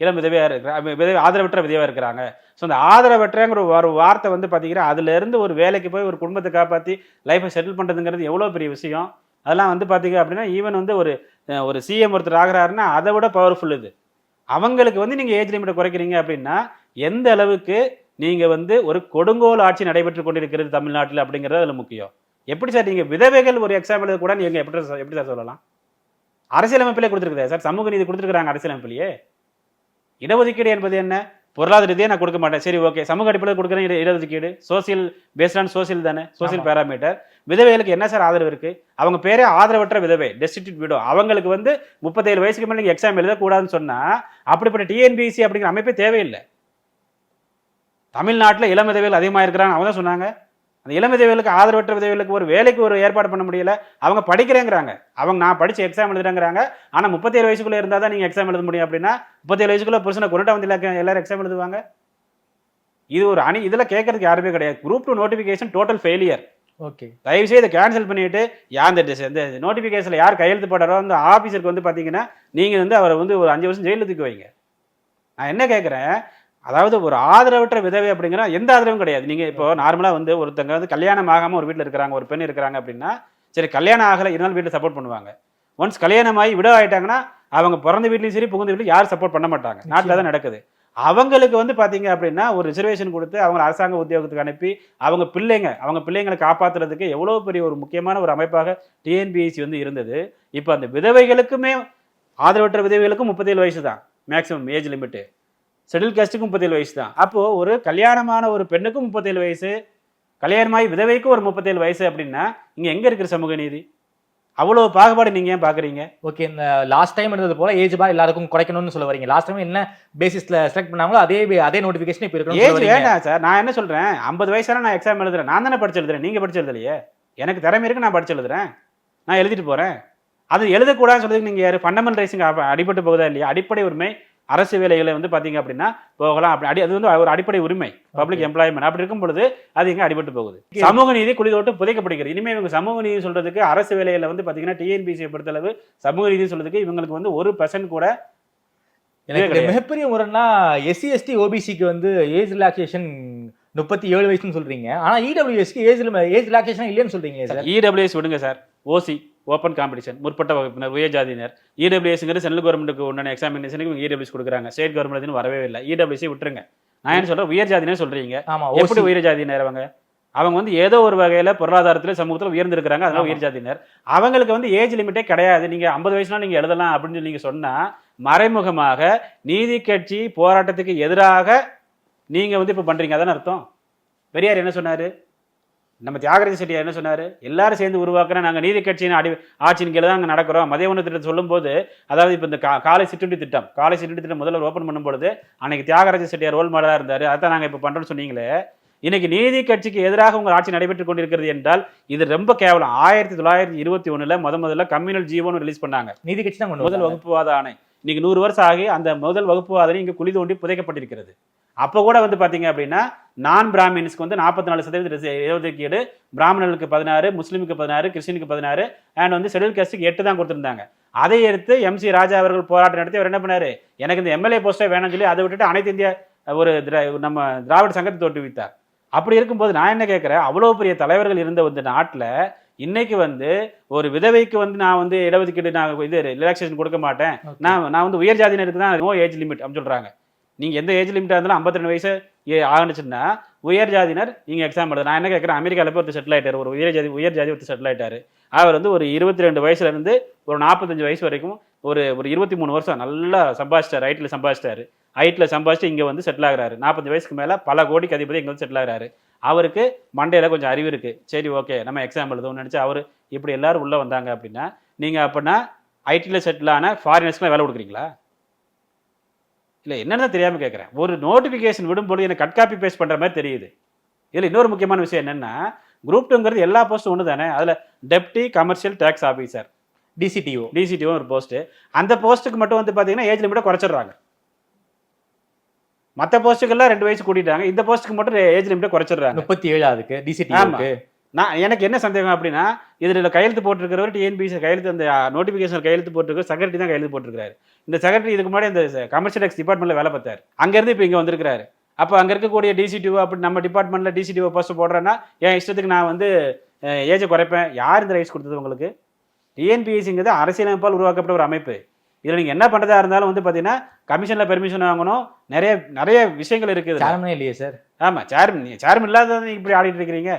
இளம் விதவையாக இருக்கிற விதவை ஆதரவற்ற விதவையாக இருக்கிறாங்க. ஸோ அந்த ஆதரவற்றங்கிற ஒரு வார்த்தை வந்து பார்த்தீங்கன்னா அதுலேருந்து ஒரு வேலைக்கு போய் ஒரு குடும்பத்தை காப்பாற்றி லைஃப்பை செட்டில் பண்ணுறதுங்கிறது எவ்வளோ பெரிய விஷயம்? அதெல்லாம் வந்து பார்த்தீங்க அப்படின்னா ஈவன் வந்து ஒரு ஒரு சிஎம் ஒருத்தர் ஆகிறாருன்னா அதை விட பவர்ஃபுல் இது. அவங்களுக்கு வந்து நீங்கள் ஏஜ் லிமிட்டை குறைக்கிறீங்க அப்படின்னா எந்த அளவுக்கு நீங்க வந்து ஒரு கொடுங்கோல் ஆட்சி நடைபெற்று கொண்டிருக்கிறது தமிழ்நாட்டில் அப்படிங்கிறது அதுல முக்கியம். எப்படி சார் நீங்க விதவைகள் ஒரு எக்ஸாம் எழுத கூட நீங்க எப்படி எப்படி சார் சொல்லலாம்? அரசியலமைப்பிலே கொடுத்துருக்குதே சார் சமூக நீதி கொடுத்துருக்காங்க அரசியலமைப்பிலேயே. இடஒதுக்கீடு என்பது என்ன? பொருளாதார ரீதியாக நான் கொடுக்க மாட்டேன். சரி ஓகே சமூக அடிப்படையில் கொடுக்குறேன் இட- இடஒதுக்கீடு. சோசியல் பேஸ்ட் ஆன் சோசியல் தானே? சோசியல். பேராமீட்டர் விதவைகளுக்கு என்ன சார் ஆதரவு இருக்கு? அவங்க பேரே ஆதரவற்ற விதவை டெஸ்டிடியூட் விடோ அவங்களுக்கு வந்து முப்பத்தேழு வயசுக்கு மேலே நீங்கள் எக்ஸாம் எழுதக்கூடாதுன்னு சொன்னா அப்படிப்பட்ட டிஎன்பிஎஸ்சி அப்படிங்கிற அமைப்பே தேவையில்லை. தமிழ்நாட்டில் இளம் விதவைகள் அதிகமாக இருக்கிறாங்க அவங்க தான் சொன்னாங்க. அந்த இளம் விதவைகளுக்கு ஆதரவற்ற விதவைகளுக்கு ஒரு வேலைக்கு ஒரு ஏற்பாடு பண்ண முடியல. அவங்க படிக்கிறேங்கிறாங்க. அவங்க நான் படிச்சு எக்ஸாம் எழுதுறேங்கிறாங்க. ஆனா முப்பத்தேழு வயசுக்குள்ள இருந்தா தான் நீங்க எக்ஸாம் எழுத முடியும் அப்படின்னா முப்பத்தேழு வயசுக்குள்ள புருஷனை கொண்டுட்டா வந்து எல்லா- எல்லாரும் எக்ஸாம் எழுதுவாங்க? இது ஒரு அணி இதுல கேட்கறதுக்கு யாருமே கிடையாது. Group two notification total failure okay தயவு செய்து கேன்சல் பண்ணிட்டு யார் இந்த dis- இந்த நோட்டிபிகேஷன்ல யார் கையெழுத்து போடுறாரோ அந்த ஆபீசருக்கு வந்து பாத்தீங்கன்னா நீங்க வந்து அவரை வந்து ஒரு அஞ்சு வருஷம் ஜெயிலுக்கு தூக்கி வைங்க. நான் என்ன கேட்குறேன் அதாவது ஒரு ஆதரவற்ற விதவை அப்படிங்கிற எந்த ஆதரவும் கிடையாது. நீங்க இப்போ நார்மலா வந்து ஒருத்தங்க வந்து கல்யாணம் ஆகாம ஒரு வீட்டில் இருக்கிறாங்க ஒரு பெண் இருக்கிறாங்க அப்படின்னா சரி கல்யாணம் ஆகலை இருந்தாலும் வீட்டில் சப்போர்ட் பண்ணுவாங்க. ஒன்ஸ் கல்யாணம் ஆகி விட ஆயிட்டாங்கன்னா அவங்க பிறந்த வீட்லயும் சரி புகுந்த வீட்லயும் யாரும் சப்போர்ட் பண்ண மாட்டாங்க. நாட்டில் தான் நடக்குது. அவங்களுக்கு வந்து பாத்தீங்க அப்படின்னா ஒரு ரிசர்வேஷன் கொடுத்து அவங்க அரசாங்க உத்தியோகத்துக்கு அனுப்பி அவங்க பிள்ளைங்க அவங்க பிள்ளைங்களை காப்பாத்துறதுக்கு எவ்வளவு பெரிய ஒரு முக்கியமான ஒரு அமைப்பாக டிஎன்பிஎஸ்சி வந்து இருந்தது. இப்போ அந்த விதவைகளுக்குமே ஆதரவற்ற விதவைகளுக்கும் முப்பத்தேழு வயசு தான் மேக்ஸிமம் ஏஜ் லிமிட்டு ஷெடியூல் காஸ்ட்டுக்கும் முப்பத்தேழு வயசு தான். அப்போ ஒரு கல்யாணமான ஒரு பெண்ணுக்கும் முப்பத்தேழு வயசு கல்யாணமாகி விதவைக்கும் ஒரு முப்பத்தேழு வயசு அப்படின்னா இங்க எங்க இருக்கிற சமூக நீதி? அவ்வளவு பாகுபாடு நீங்க ஏன் பாக்குறீங்க? ஓகே இந்த லாஸ்ட் டைம் இருந்தது போல ஏஜ் பா எல்லாருக்கும் குறைக்கணும்னு சொல்ல வரீங்க. லாஸ்ட் டைம் என்ன பேசிஸ்ல செலக்ட் பண்ணாங்களோ அதே அதே நோட்டிபிகேஷன் இப்போ இருக்கணும்னு ஏஜ் வேண்டாம் சார் நான் என்ன சொல்றேன்? ஐம்பது வயசான நான் எக்ஸாம் எழுதுறேன். நான் தானே படிச்சு எழுதுறேன். நீங்க படிச்சு எழுதலையே? எனக்கு திறமை இருக்கு நான் படிச்சு எழுதுறேன். நான் எழுதிட்டு போறேன். அது எழுதக்கூடாதுன்னு சொல்றதுக்கு நீங்க யாரு? ஃபண்டமெண்டல் ரைசிங் அடிபட்டு போகுதா இல்லையா? அடிப்படை உரிமை அரசு வேலைகளை வந்து பாத்தீங்க அப்படின்னா போகலாம். அப்படி அடி அது வந்து ஒரு அடிப்படை உரிமை பப்ளிக் எம்ப்ளாய்மெண்ட் அப்படி இருக்கும் பொழுது அது இங்க அடிபட்டு போகுது. சமூக நீதி குளிதோட்டு புதைக்கப்படுகிறது. இனிமே இவங்க சமூக நீதி சொல்றதுக்கு அரசு வேலையில வந்து பாத்தீங்கன்னா டிஎன்பிசியை பொறுத்தளவு சமூக நீதி சொல்றதுக்கு இவங்களுக்கு வந்து ஒரு பர்சன்ட் கூட எனக்கு. மிகப்பெரிய முறைன்னா எஸ்சி எஸ்டி ஓபிசிக்கு வந்து ஏஜ் ரிலாக்ஸேஷன் முப்பத்தி ஏழு வயசுன்னு சொல்றீங்க. ஆனா E இடபிள்யூஎஸ்க்கு ஏஜ் ஏஜ் ரிலாக்ஸேஷன் இல்லைன்னு சொல்றீங்க சார் இடபிள்யூஎஸ் விடுங்க சார். ஓசி ஓப்பன் காம்படிஷன் முற்பட்ட வகுப்பினர் உயர் ஜாதியினர். E இடபிள்யூஎஸ்ங்கிறது சென்ட்ரல் கவர்மெண்ட்டுக்கு உண்டான எக்ஸாமினேஷனுக்கு இவங்க இடபிள்யூஎஸ் கொடுக்குறாங்க. ஸ்டேட் கவர்மெண்ட் வரவே இல்லை. இடபிள்யூசி விட்டுருங்க. நான் என்ன சொல்றேன்? உயர் ஜாதியினர் சொல்றீங்க. ஆமா எப்படி ஓசி உயர் ஜாதியினர் அவங்க? அவங்க வந்து ஏதோ ஒரு வகையில பொருளாதாரத்துல சமூகத்துல உயர்ந்திருக்கிறாங்க. அதனால ஆமா. உயர் ஜாதியினர். அவங்களுக்கு வந்து ஏஜ் லிமிட்டே கிடையாது. நீங்க ஐம்பது வயசுல நீங்க எழுதலாம் அப்படின்னு சொல்லி நீங்க சொன்னா மறைமுகமாக நீதி கட்சி போராட்டத்துக்கு எதிராக நீங்க வந்து இப்ப பண்றீங்க. அதான அர்த்தம். பெரியார் என்ன சொன்னாரு? நம்ம தியாகராஜ செட்டியார் என்ன சொன்னாரு? எல்லாரும் சேர்ந்து உருவாக்குற நாங்க நீதி கட்சியின் அடி ஆட்சியின் கீழே தான் அங்க நடக்கிறோம். மதிய உணவு திட்டத்தை சொல்லும்போது அதாவது இப்ப இந்த கா- காலை சிற்றுண்டி திட்டம் காலை சிற்றுண்டி திட்டம் முதல்ல ஓபன் பண்ணும்பொழுது அன்னைக்கு தியாகராஜ செட்டியார் ரோல் மாடலா இருந்தாரு. அதான் நாங்க இப்ப பண்றோம்னு சொன்னீங்களே இன்னைக்கு நீதி கட்சிக்கு எதிராக உங்கள் ஆட்சி நடைபெற்றுக் கொண்டிருக்கிறது என்றால் இது ரொம்ப கேவலம். ஆயிரத்தி தொள்ளாயிரத்தி இருபத்தி ஒண்ணுல முத முதல்ல கம்யூனல் ஜீவோன்னு ரிலீஸ் பண்ணாங்க. நீதி கட்சி தான் முதல். வகுப்புவாத ஆணை. இன்னைக்கு நூறு வருஷம் ஆகி அந்த முதல் வகுப்புவாதனை இங்க குழி தோண்டி புதைக்கப்பட்டிருக்கிறது. அப்ப கூட வந்து பாத்தீங்க அப்படின்னா நான் பிராமின்ஸ்க்கு வந்து நாற்பத்தி நாலு சதவீத ரிச- இடஒதுக்கீடு பிராமணர்களுக்கு பதினாறு முஸ்லீமுக்கு பதினாறு கிறிஸ்டினுக்கு பதினாறு அண்ட் வந்து ஷெடியூல் காஸ்ட்டுக்கு எட்டு தான் கொடுத்திருந்தாங்க. அதை எடுத்து எம் சி ராஜா அவர்கள் போராட்டம் நடத்தி அவர் என்ன பண்ணாரு? எனக்கு இந்த எம்எல்ஏ போஸ்டே வேணும்னு சொல்லி அதை விட்டுட்டு அனைத்து இந்திய ஒரு நம்ம திராவிட சங்கத்தை தோற்றுவித்தார் அப்படி இருக்கும்போது நான் என்ன கேட்கிறேன்? அவ்வளவு பெரிய தலைவர்கள் இருந்த இந்த நாட்டுல இன்னைக்கு வந்து ஒரு விதவைக்கு வந்து நான் வந்து இடஒதுக்கீடு நான் இது ரிலாக்ஸேஷன் கொடுக்க மாட்டேன். நான் நான் வந்து உயர் ஜாதியினருக்கு தான் நோ ஏஜ் லிமிட் அப்படின்னு சொல்றாங்க. நீங்கள் எந்த ஏஜ் லிமிட்டாக இருந்தாலும் 52 வயசு ஆகணுச்சுன்னா உயர் ஜாதினர் நீங்கள் எக்ஸாம் எழுத நான் என்ன கேட்குறேன்? அமெரிக்காவில் போய் ஒருத்தர் செட்டில் ஆகிட்டார் ஒரு உயர் ஜாதி உயர் ஜாதி ஒருத்தர் செட்டில் ஆகிட்டார் அவர் வந்து ஒரு இருபத்தி ரெண்டு வயசுலேருந்து ஒரு நாற்பத்தஞ்சு வயசு வரைக்கும் ஒரு ஒரு இருபத்தி மூணு வருஷம் நல்லா சம்பாதிச்சிட்டார். ஹைட்டில் சம்பாதிச்சிட்டாரு. ஹைட்டில் சம்பாதிச்சு இங்கே வந்து செட்டில் ஆகிறாரு. நாற்பத்தஞ்சு வயசுக்கு மேலே பல கோடிக்கு அதிபதி இங்கே வந்து செட்டில் ஆகிறாரு. அவருக்கு மண்டையில் கொஞ்சம் அறிவு இருக்குது சரி ஓகே நம்ம எக்ஸாம் எழுதுவோம்னு நினச்சி அவர் இப்படி எல்லாரும் உள்ளே வந்தாங்க அப்படின்னா நீங்கள் அப்படின்னா ஐடியில் செட்டில் ஆன ஃபாரினர்ஸ்க்குலாம் வேலை கொடுக்குறீங்களா? இல்லை என்னன்னு தெரியாமல் கேட்குறேன் ஒரு நோட்டிஃபிகேஷன் விடும்போது எனக்கு கட் காப்பி பேஸ்ட் பண்ணுற மாதிரி தெரியுது. இதில் இன்னொரு முக்கியமான விஷயம் என்னென்னா குரூப் டூங்கிறது எல்லா போஸ்ட்டும் ஒன்று தானே? அதில் deputy commercial tax officer DCTO DCTO ஒரு போஸ்ட்டு அந்த போஸ்ட்டுக்கு மட்டும் வந்து பார்த்தீங்கன்னா ஏஜ் லிமிட்டை குறைச்சிடுறாங்க. மற்ற போஸ்ட்டுக்கெல்லாம் ரெண்டு வயசு கூட்டிட்டாங்க. இந்த போஸ்ட்டுக்கு மட்டும் ஏஜ் லிமிட்டை குறைச்சிடுறாங்க. முப்பத்தி ஏழு அதுக்கு டிசிடிஓக்கு நான் எனக்கு என்ன சந்தேகம் அப்படின்னா இதில் கையெழுத்து போட்டிருக்கிறவர் டிஎன்பிசி கையெழுத்து அந்த நோட்டிஃபிகேஷன் கையெழுத்து போட்டிருக்க செக்ரட்டரி தான் கையெழுத்து போட்டிருக்காரு இந்த செக்ரட்டரி இதுக்கு முன்னாடி இந்த கமர்ஷியல் டேக்ஸ் டிபார்ட்மெண்ட்டில் வேலை பார்த்தார். அங்கேருந்து இப்போ இங்கே வந்திருக்காரு அப்போ அங்கே இருக்கக்கூடிய டிசிடிஓ அப்படி நம்ம டிபார்ட்மெண்ட்டில் டிசிடிஓ போஸ்ட் போடுறேன்னா என் இஷ்டத்துக்கு நான் வந்து ஏஜை குறைப்பேன். யார் இந்த ரைட்ஸ் கொடுத்தது உங்களுக்கு? டிஎன்பிஎஸ்சிங்கிறது அரசியலமைப்பால் உருவாக்கப்பட்ட ஒரு அமைப்பு. இதில் நீங்கள் என்ன பண்ணுறதா இருந்தாலும் வந்து பார்த்தீங்கன்னா கமிஷனில் பெர்மிஷன் வாங்கணும். நிறைய நிறைய விஷயங்கள் இருக்குது சேர்மனே இல்லையே சார் ஆமாம் சேர்மன் சேர்மன் இல்லாத இப்படி ஆடிட்டு இருக்கிறீங்க.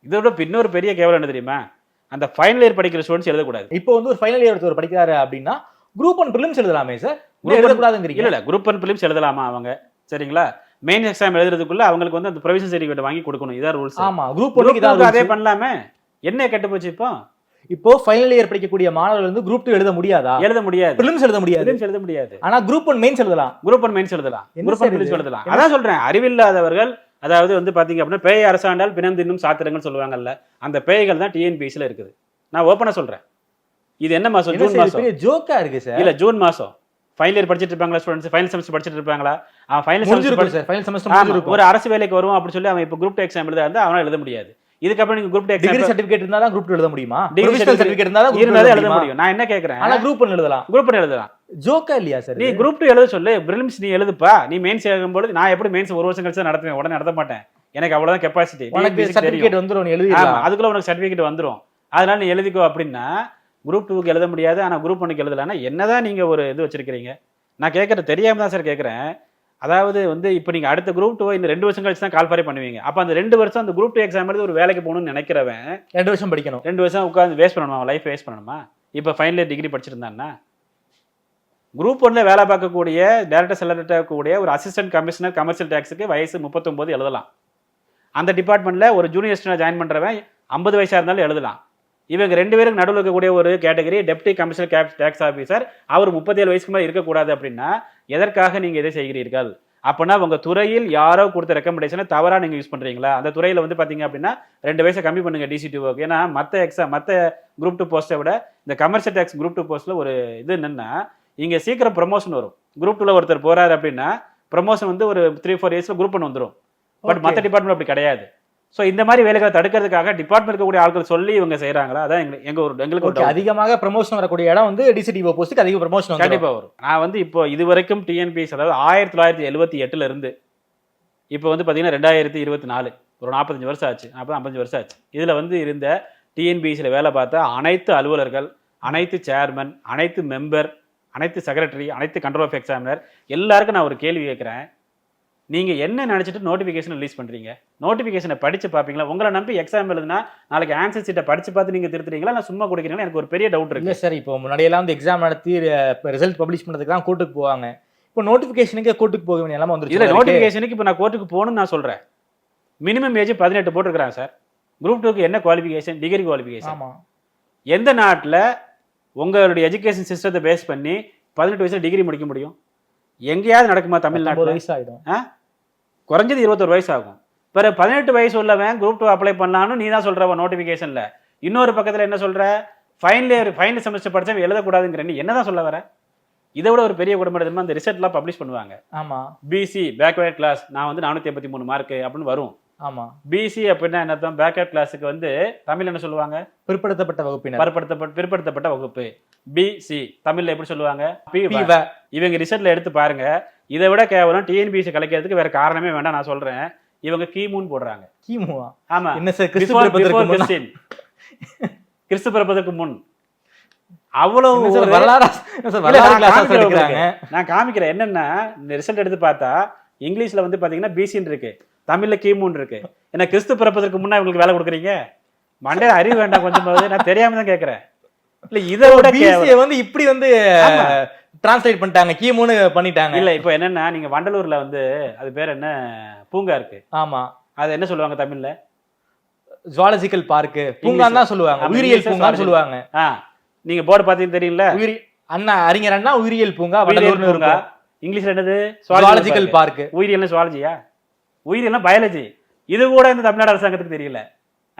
இதை விட இன்னொரு பெரிய கேவலம் என்ன தெரியுமா? அந்த ஃபைனல் இயர் படிக்கிற ஸ்டூடெண்ட்ஸ் எழுதக்கூடாது. இப்போ வந்து ஒரு ஃபைனல் இயர் ஒருத்தர் படிக்கிறாரு அப்படின்னா குரூப் ஒன் ப்ரிலிம்ஸ் எழுதலாமே சார் one- எழுதக்கூடாதுங்கிறீங்க. இல்ல இல்ல குரூப் ஒன் பிலிம்ஸ் எழுதலாமா அவங்க? சரிங்களா? மெயின் எக்ஸாம் எழுதுறதுக்குள்ள அவங்களுக்கு வந்து அந்த ப்ரொவிஷன் சர்டிஃபிகேட் வாங்கி கொடுக்கணும். இதான் ரூல்ஸ் ஆமா குரூப் குரூப் இதான் அதே. பண்ணலாமே? என்ன கெட்டு போச்சு இப்போ? இப்போ ஃபைனல் இயர் படிக்கக்கூடிய மாணவர்கள் வந்து குரூப் டூ எழுத முடியாதா? எழுத முடியாது. ப்ரிலிம்ஸ் எழுத முடியாது. பிலிம்ஸ் எழுத முடியாது. ஆனா குரூப் ஒன் மெயின்ஸ் எழுதலாம். குரூப் ஒன் மெயின்ஸ் எழுதலாம். Group one prelims? எழுதலாம். அதான் சொல்றேன் அறிவில்லாதவர்கள் அதாவது வந்து பாத்தீங்க அப்படின்னா பேய் அரசாண்டால் பிணம் தின்னும் சாத்திரங்கள் சொல்லுவாங்கல்ல அந்த பேய்கள் தான் டிஎன்பிஎஸ்ல இருக்குது. நான் ஓப்பனா சொல்றேன். இது என்ன மாசம்? என்ன ஜூன் பெரிய ஜோக்கா இருக்கு சார். இல்ல ஜூன் மாசம். ஃபைனல் இயர் படிச்சிட்டு இருப்பாங்களா ஸ்டூடெண்ட்ஸ் ஃபைனல் செமஸ்டர் படிச்சிட்டு இருப்பாங்களா? அவன் ஃபைனல் சார் ஃபைனல் செமஸ்டர் ஒரு அரசு வேலைக்கு வருவோம் அப்படின்னு சொல்லி அவன் இப்போ குரூப் எக்ஸாம் எழுத இருந்தா அவனால எழுத முடியாது. இதுக்கப்புறம் நீங்க குரூப் டிகிரி சர்டிபிகேட் இருந்தா தான் குரூப் எழுத முடியுமா? Certificate சர்டிபிகேட் இருந்தா தான் இருந்தாலும் எழுத முடியுமா? நான் என்ன கேக்குறேன்? ஆனா குரூப் ஒன் எழுதலாம். குரூப் ஒன் எழுதலாம். ஜோக்கா இல்லையா சார் நீ குரூப் டூ எழுத சொல்லு. பிரிலிம்ஸ் நீ எழுதுப்பா. நீ மெயின்ஸ் எழுதும்போது நான் எப்படி மெயின்ஸ் ஒரு வருஷம் கழிச்சு நடத்துவேன்? உடனே நடத்த மாட்டேன். எனக்கு அவ்வளவுதான் கெப்பாசிட்டி உனக்கு சர்டிபிகேட் வந்துரும் நீ எழுதிடலாம். அதுக்குள்ள உனக்கு சர்டிபிகேட் வந்துரும். அதனால நீ எழுதிக்கோ அப்படின்னா குரூப் டூக்கு எழுத முடியாது. ஆனா குரூப் ஒன்னுக்கு எழுதலாம்னா என்னதான் நீங்க ஒரு இது வச்சிருக்கீங்க நான் கேட்கறது தெரியாம தான் சார் கேட்கறேன் அதாவது வந்து இப்போ நீங்க அடுத்த குரூப் டூ இந்த ரெண்டு வருஷம் கழிச்சு தான் கால்ஃபாரி பண்ணுவீங்க. அப்ப அந்த ரெண்டு வருஷம் அந்த குரூப் டூ எக்ஸாம் எழுதி ஒரு வேலைக்கு போகணும்னு நினைக்கிறவன் ரெண்டு வருஷம் படிக்கணும். ரெண்டு வருஷம் உட்காந்து வேஸ்ட் பண்ணணுமா? லைஃப் வேஸ்ட் பண்ணணுமா? இப்போ ஃபைனல் இயர் டிகிரி படிச்சிருந்தான்னா குரூப் ஒன்ல வேலை பார்க்கக்கூடிய டேரக்டர் செலக்ட் ஆகக்கூடிய ஒரு அசிஸ்டன்ட் கமிஷனர் கமர்ஷியல் டேக்ஸுக்கு வயசு முப்பத்தொம்போது எழுதலாம். அந்த டிபார்ட்மெண்ட்ல ஒரு ஜூனியர் ஸ்டூடெண்ட் ஜாயின் பண்றவன் ஐம்பது வயசா இருந்தாலும் எழுதலாம். இவங்க ரெண்டு பேருக்கு நடுவில் இருக்கக்கூடிய ஒரு கேட்டகரி டெப்டி கமிஷனர் கேப் டேக்ஸ் ஆஃபீஸர் அவர் முப்பத்தேழு வயசுக்கு மேலே இருக்கக்கூடாது அப்படின்னா எதற்காக நீங்க இதை செய்கிறீர்கள்? அப்போனா உங்க துறையில் யாரோ கொடுத்த ரெக்கமெண்டேஷனை தவறா நீங்க யூஸ் பண்றீங்களா? அந்த துறையில வந்து பாத்தீங்க அப்படின்னா ரெண்டு வயசை கம்மி பண்ணுங்க டிசிடிஓக்கு ஏன்னா மற்ற எக்ஸாம் மற்ற குரூப் டூ போஸ்ட்டை விட இந்த கமர்ஷியல் டேக்ஸ் குரூப் டூ போஸ்ட்ல ஒரு இது என்னன்னா இங்க சீக்கிரம் ப்ரொமோஷன் வரும். குரூப் டூல ஒருத்தர் போறாரு அப்படின்னா ப்ரொமோஷன் வந்து ஒரு த்ரீ ஃபோர் இயர்ஸ்ல குரூப் ஒன் வந்துரும். பட். மற்ற டிபார்ட்மெண்ட் அப்படி கிடையாது. ஸோ இந்த மாதிரி வேலைகளை தடுக்கிறதுக்காக டிபார்ட்மெண்ட் இருக்கக்கூடிய ஆட்கள் சொல்லி இவங்க செய்றாங்களா? அதான் எங்க எங்க ஒரு எங்களுக்கு. அதிகமாக ப்ரமோஷன் வரக்கூடிய இடம் வந்து டிசிடிஓ போஸ்ட்டுக்கு அதிக ப்ரமோஷன் வந்து கண்டிப்பா வரும். நான் வந்து இப்போ இது வரைக்கும் டிஎன்பிஎஸ் அதாவது ஆயிரத்தி தொள்ளாயிரத்தி எழுபத்தி எட்டுல இருந்து இப்போ வந்து பாத்தீங்கன்னா ரெண்டாயிரத்தி இருபத்தி நாலு ஒரு நாற்பத்தஞ்சு வருஷம் ஆச்சு நாற்பது ஐம்பத்தஞ்சு வருஷம் ஆச்சு. இதுல வந்து இருந்த டிஎன்பிஎஸ்சியில் வேலை பார்த்த அனைத்து அலுவலர்கள் அனைத்து சேர்மன் அனைத்து மெம்பர் அனைத்து செக்ரட்டரி அனைத்து கண்ட்ரோல் ஆஃப் எக்ஸாமினர் எல்லாருக்கும் நான் ஒரு கேள்வி கேட்குறேன். நீங்க என்ன நினைச்சிட்டு நோட்டிஃபிகேஷன் ரிலீஸ் பண்றீங்க? நோட்டிஃபிகேஷனை படிச்சு பார்ப்பீங்களா? உங்களை நம்பி எக்ஸாம் எழுதுனா நாளைக்கு ஆன்சர் சீட்டை படிச்சு பார்த்து நீங்க திருத்துறீங்களா? நான் சும்மா கொடுக்குறீங்களா? எனக்கு ஒரு பெரிய டவுட் இருக்கு. இல்ல சார் இப்போ முன்னாடியெல்லாம் வந்து எக்ஸாம் நடத்தி ரிசல்ட் பப்ளிஷ் பண்றதுக்கு தான் கோர்ட்டுக்கு போவாங்க. இப்போ நோட்டிபிகேஷனுக்கு கோர்ட்டுக்கு போக வேண்டிய நிலைமை வந்துருச்சு நோட்டிபிகேஷனுக்கு இப்போ நான் கோர்ட்டுக்கு போகணும்னு நான் சொல்றேன். மினிமம் ஏஜ் பதினெட்டு போட்டிருக்கிறாங்க சார் குரூப் டூக்கு என்ன குவாலிஃபிகேஷன் டிகிரி குவாலிஃபிகேஷன் ஆமா. எந்த நாட்டுல உங்களுடைய எஜுகேஷன் சிஸ்டத்தை பேஸ் பண்ணி பதினெட்டு வயசுல டிகிரி முடிக்க முடியும்? எங்கேயாவது நடக்குமா தமிழ்நாட்டுல? வயசு ஆயிடும். குறைஞ்சது இருபத்தொரு வயசு ஆகும் பிறகு பதினெட்டு வயசு உள்ளவன் குரூப் டூ அப்ளை பண்ணலான்னு நீ தான் சொல்ற நோட்டிஃபிகேஷன்ல இன்னொரு பக்கத்துல என்ன சொல்ற? ஃபைனல் இயர் ஃபைனல் செமஸ்டர் படிச்சவன் எழுதக்கூடாதுங்கிற நீ என்னதான் சொல்ல வர? இதை விட ஒரு பெரிய குடும்பம் எதுவுமே அந்த ரிசல்ட்லாம் பப்ளிஷ் பண்ணுவாங்க. ஆமா. பிசி பேக்வேர்ட் கிளாஸ் நான் வந்து நானூற்றி எண்பத்தி மூணு மார்க் அப்படின்னு வரும். ஆமா. பிசி அப்படின்னா என்ன அர்த்தம் பேக்வேர்ட் கிளாஸுக்கு வந்து தமிழ் என்ன சொல்லுவாங்க? பிற்படுத்தப்பட்ட வகுப்பினர். பரப்படுத்தப்பட்ட பிற்படுத்தப்பட்ட வகுப்பு. பிசி தமிழ்ல எப்படி சொல்லுவாங்க. இவங்க ரிசல்ட்ல எடுத்து பாருங்க. இதை விட கேவலம் டிஎன்பிசி கலைக்கிறதுக்கு வேற காரணமே வேண்டாம் நான் சொல்றேன். இவங்க கீமூன்னு போடுறாங்க. கிமுவா? ஆமா. என்ன சார் கிறிஸ்து பிறப்பதற்கு முன்? அவ்வளவு நான் காமிக்கிறேன் என்னன்னா ரிசல்ட் எடுத்து பார்த்தா இங்கிலீஷ்ல வந்து பாத்தீங்கன்னா பிசின்னு இருக்கு. தமிழ்ல கிமுன்னு இருக்கு. ஏன்னா கிறிஸ்து பிறப்பதற்கு முன்னா இவங்களுக்கு வேலை கொடுக்குறீங்க? மண்டையில அறிவு வேண்டாம் கொஞ்சமாவது. நான் தெரியாம தான் கேக்குறேன். இல்ல இதை விட வந்து இப்படி வந்து. டிரான்ஸ்லேட் பண்ணிட்டாங்க கீமூன்னு பண்ணிட்டாங்க. இல்ல இப்போ என்னன்னா நீங்க வண்டலூர்ல வந்து அது பேர் என்ன? பூங்கா இருக்கு. ஆமா. அது என்ன சொல்லுவாங்க தமிழ்ல? ஜுவாலஜிக்கல் பார்க் பூங்கான்னு தான் சொல்லுவாங்க. உயிரியல் பூங்கான்னு. சொல்லுவாங்க. நீங்க போர்டு பாத்தீங்கன்னு தெரியல உயிரி அண்ணா அறிஞர் அண்ணா உயிரியல் பூங்கா வடலூர்னு பூங்கா. இங்கிலீஷ்ல என்னது? ஜுவாலஜிக்கல் பார்க் உயிரியல் சுவாலஜியா உயிரியல் பயாலஜி இது கூட இந்த தமிழ்நாடு அரசாங்கத்துக்கு தெரியல.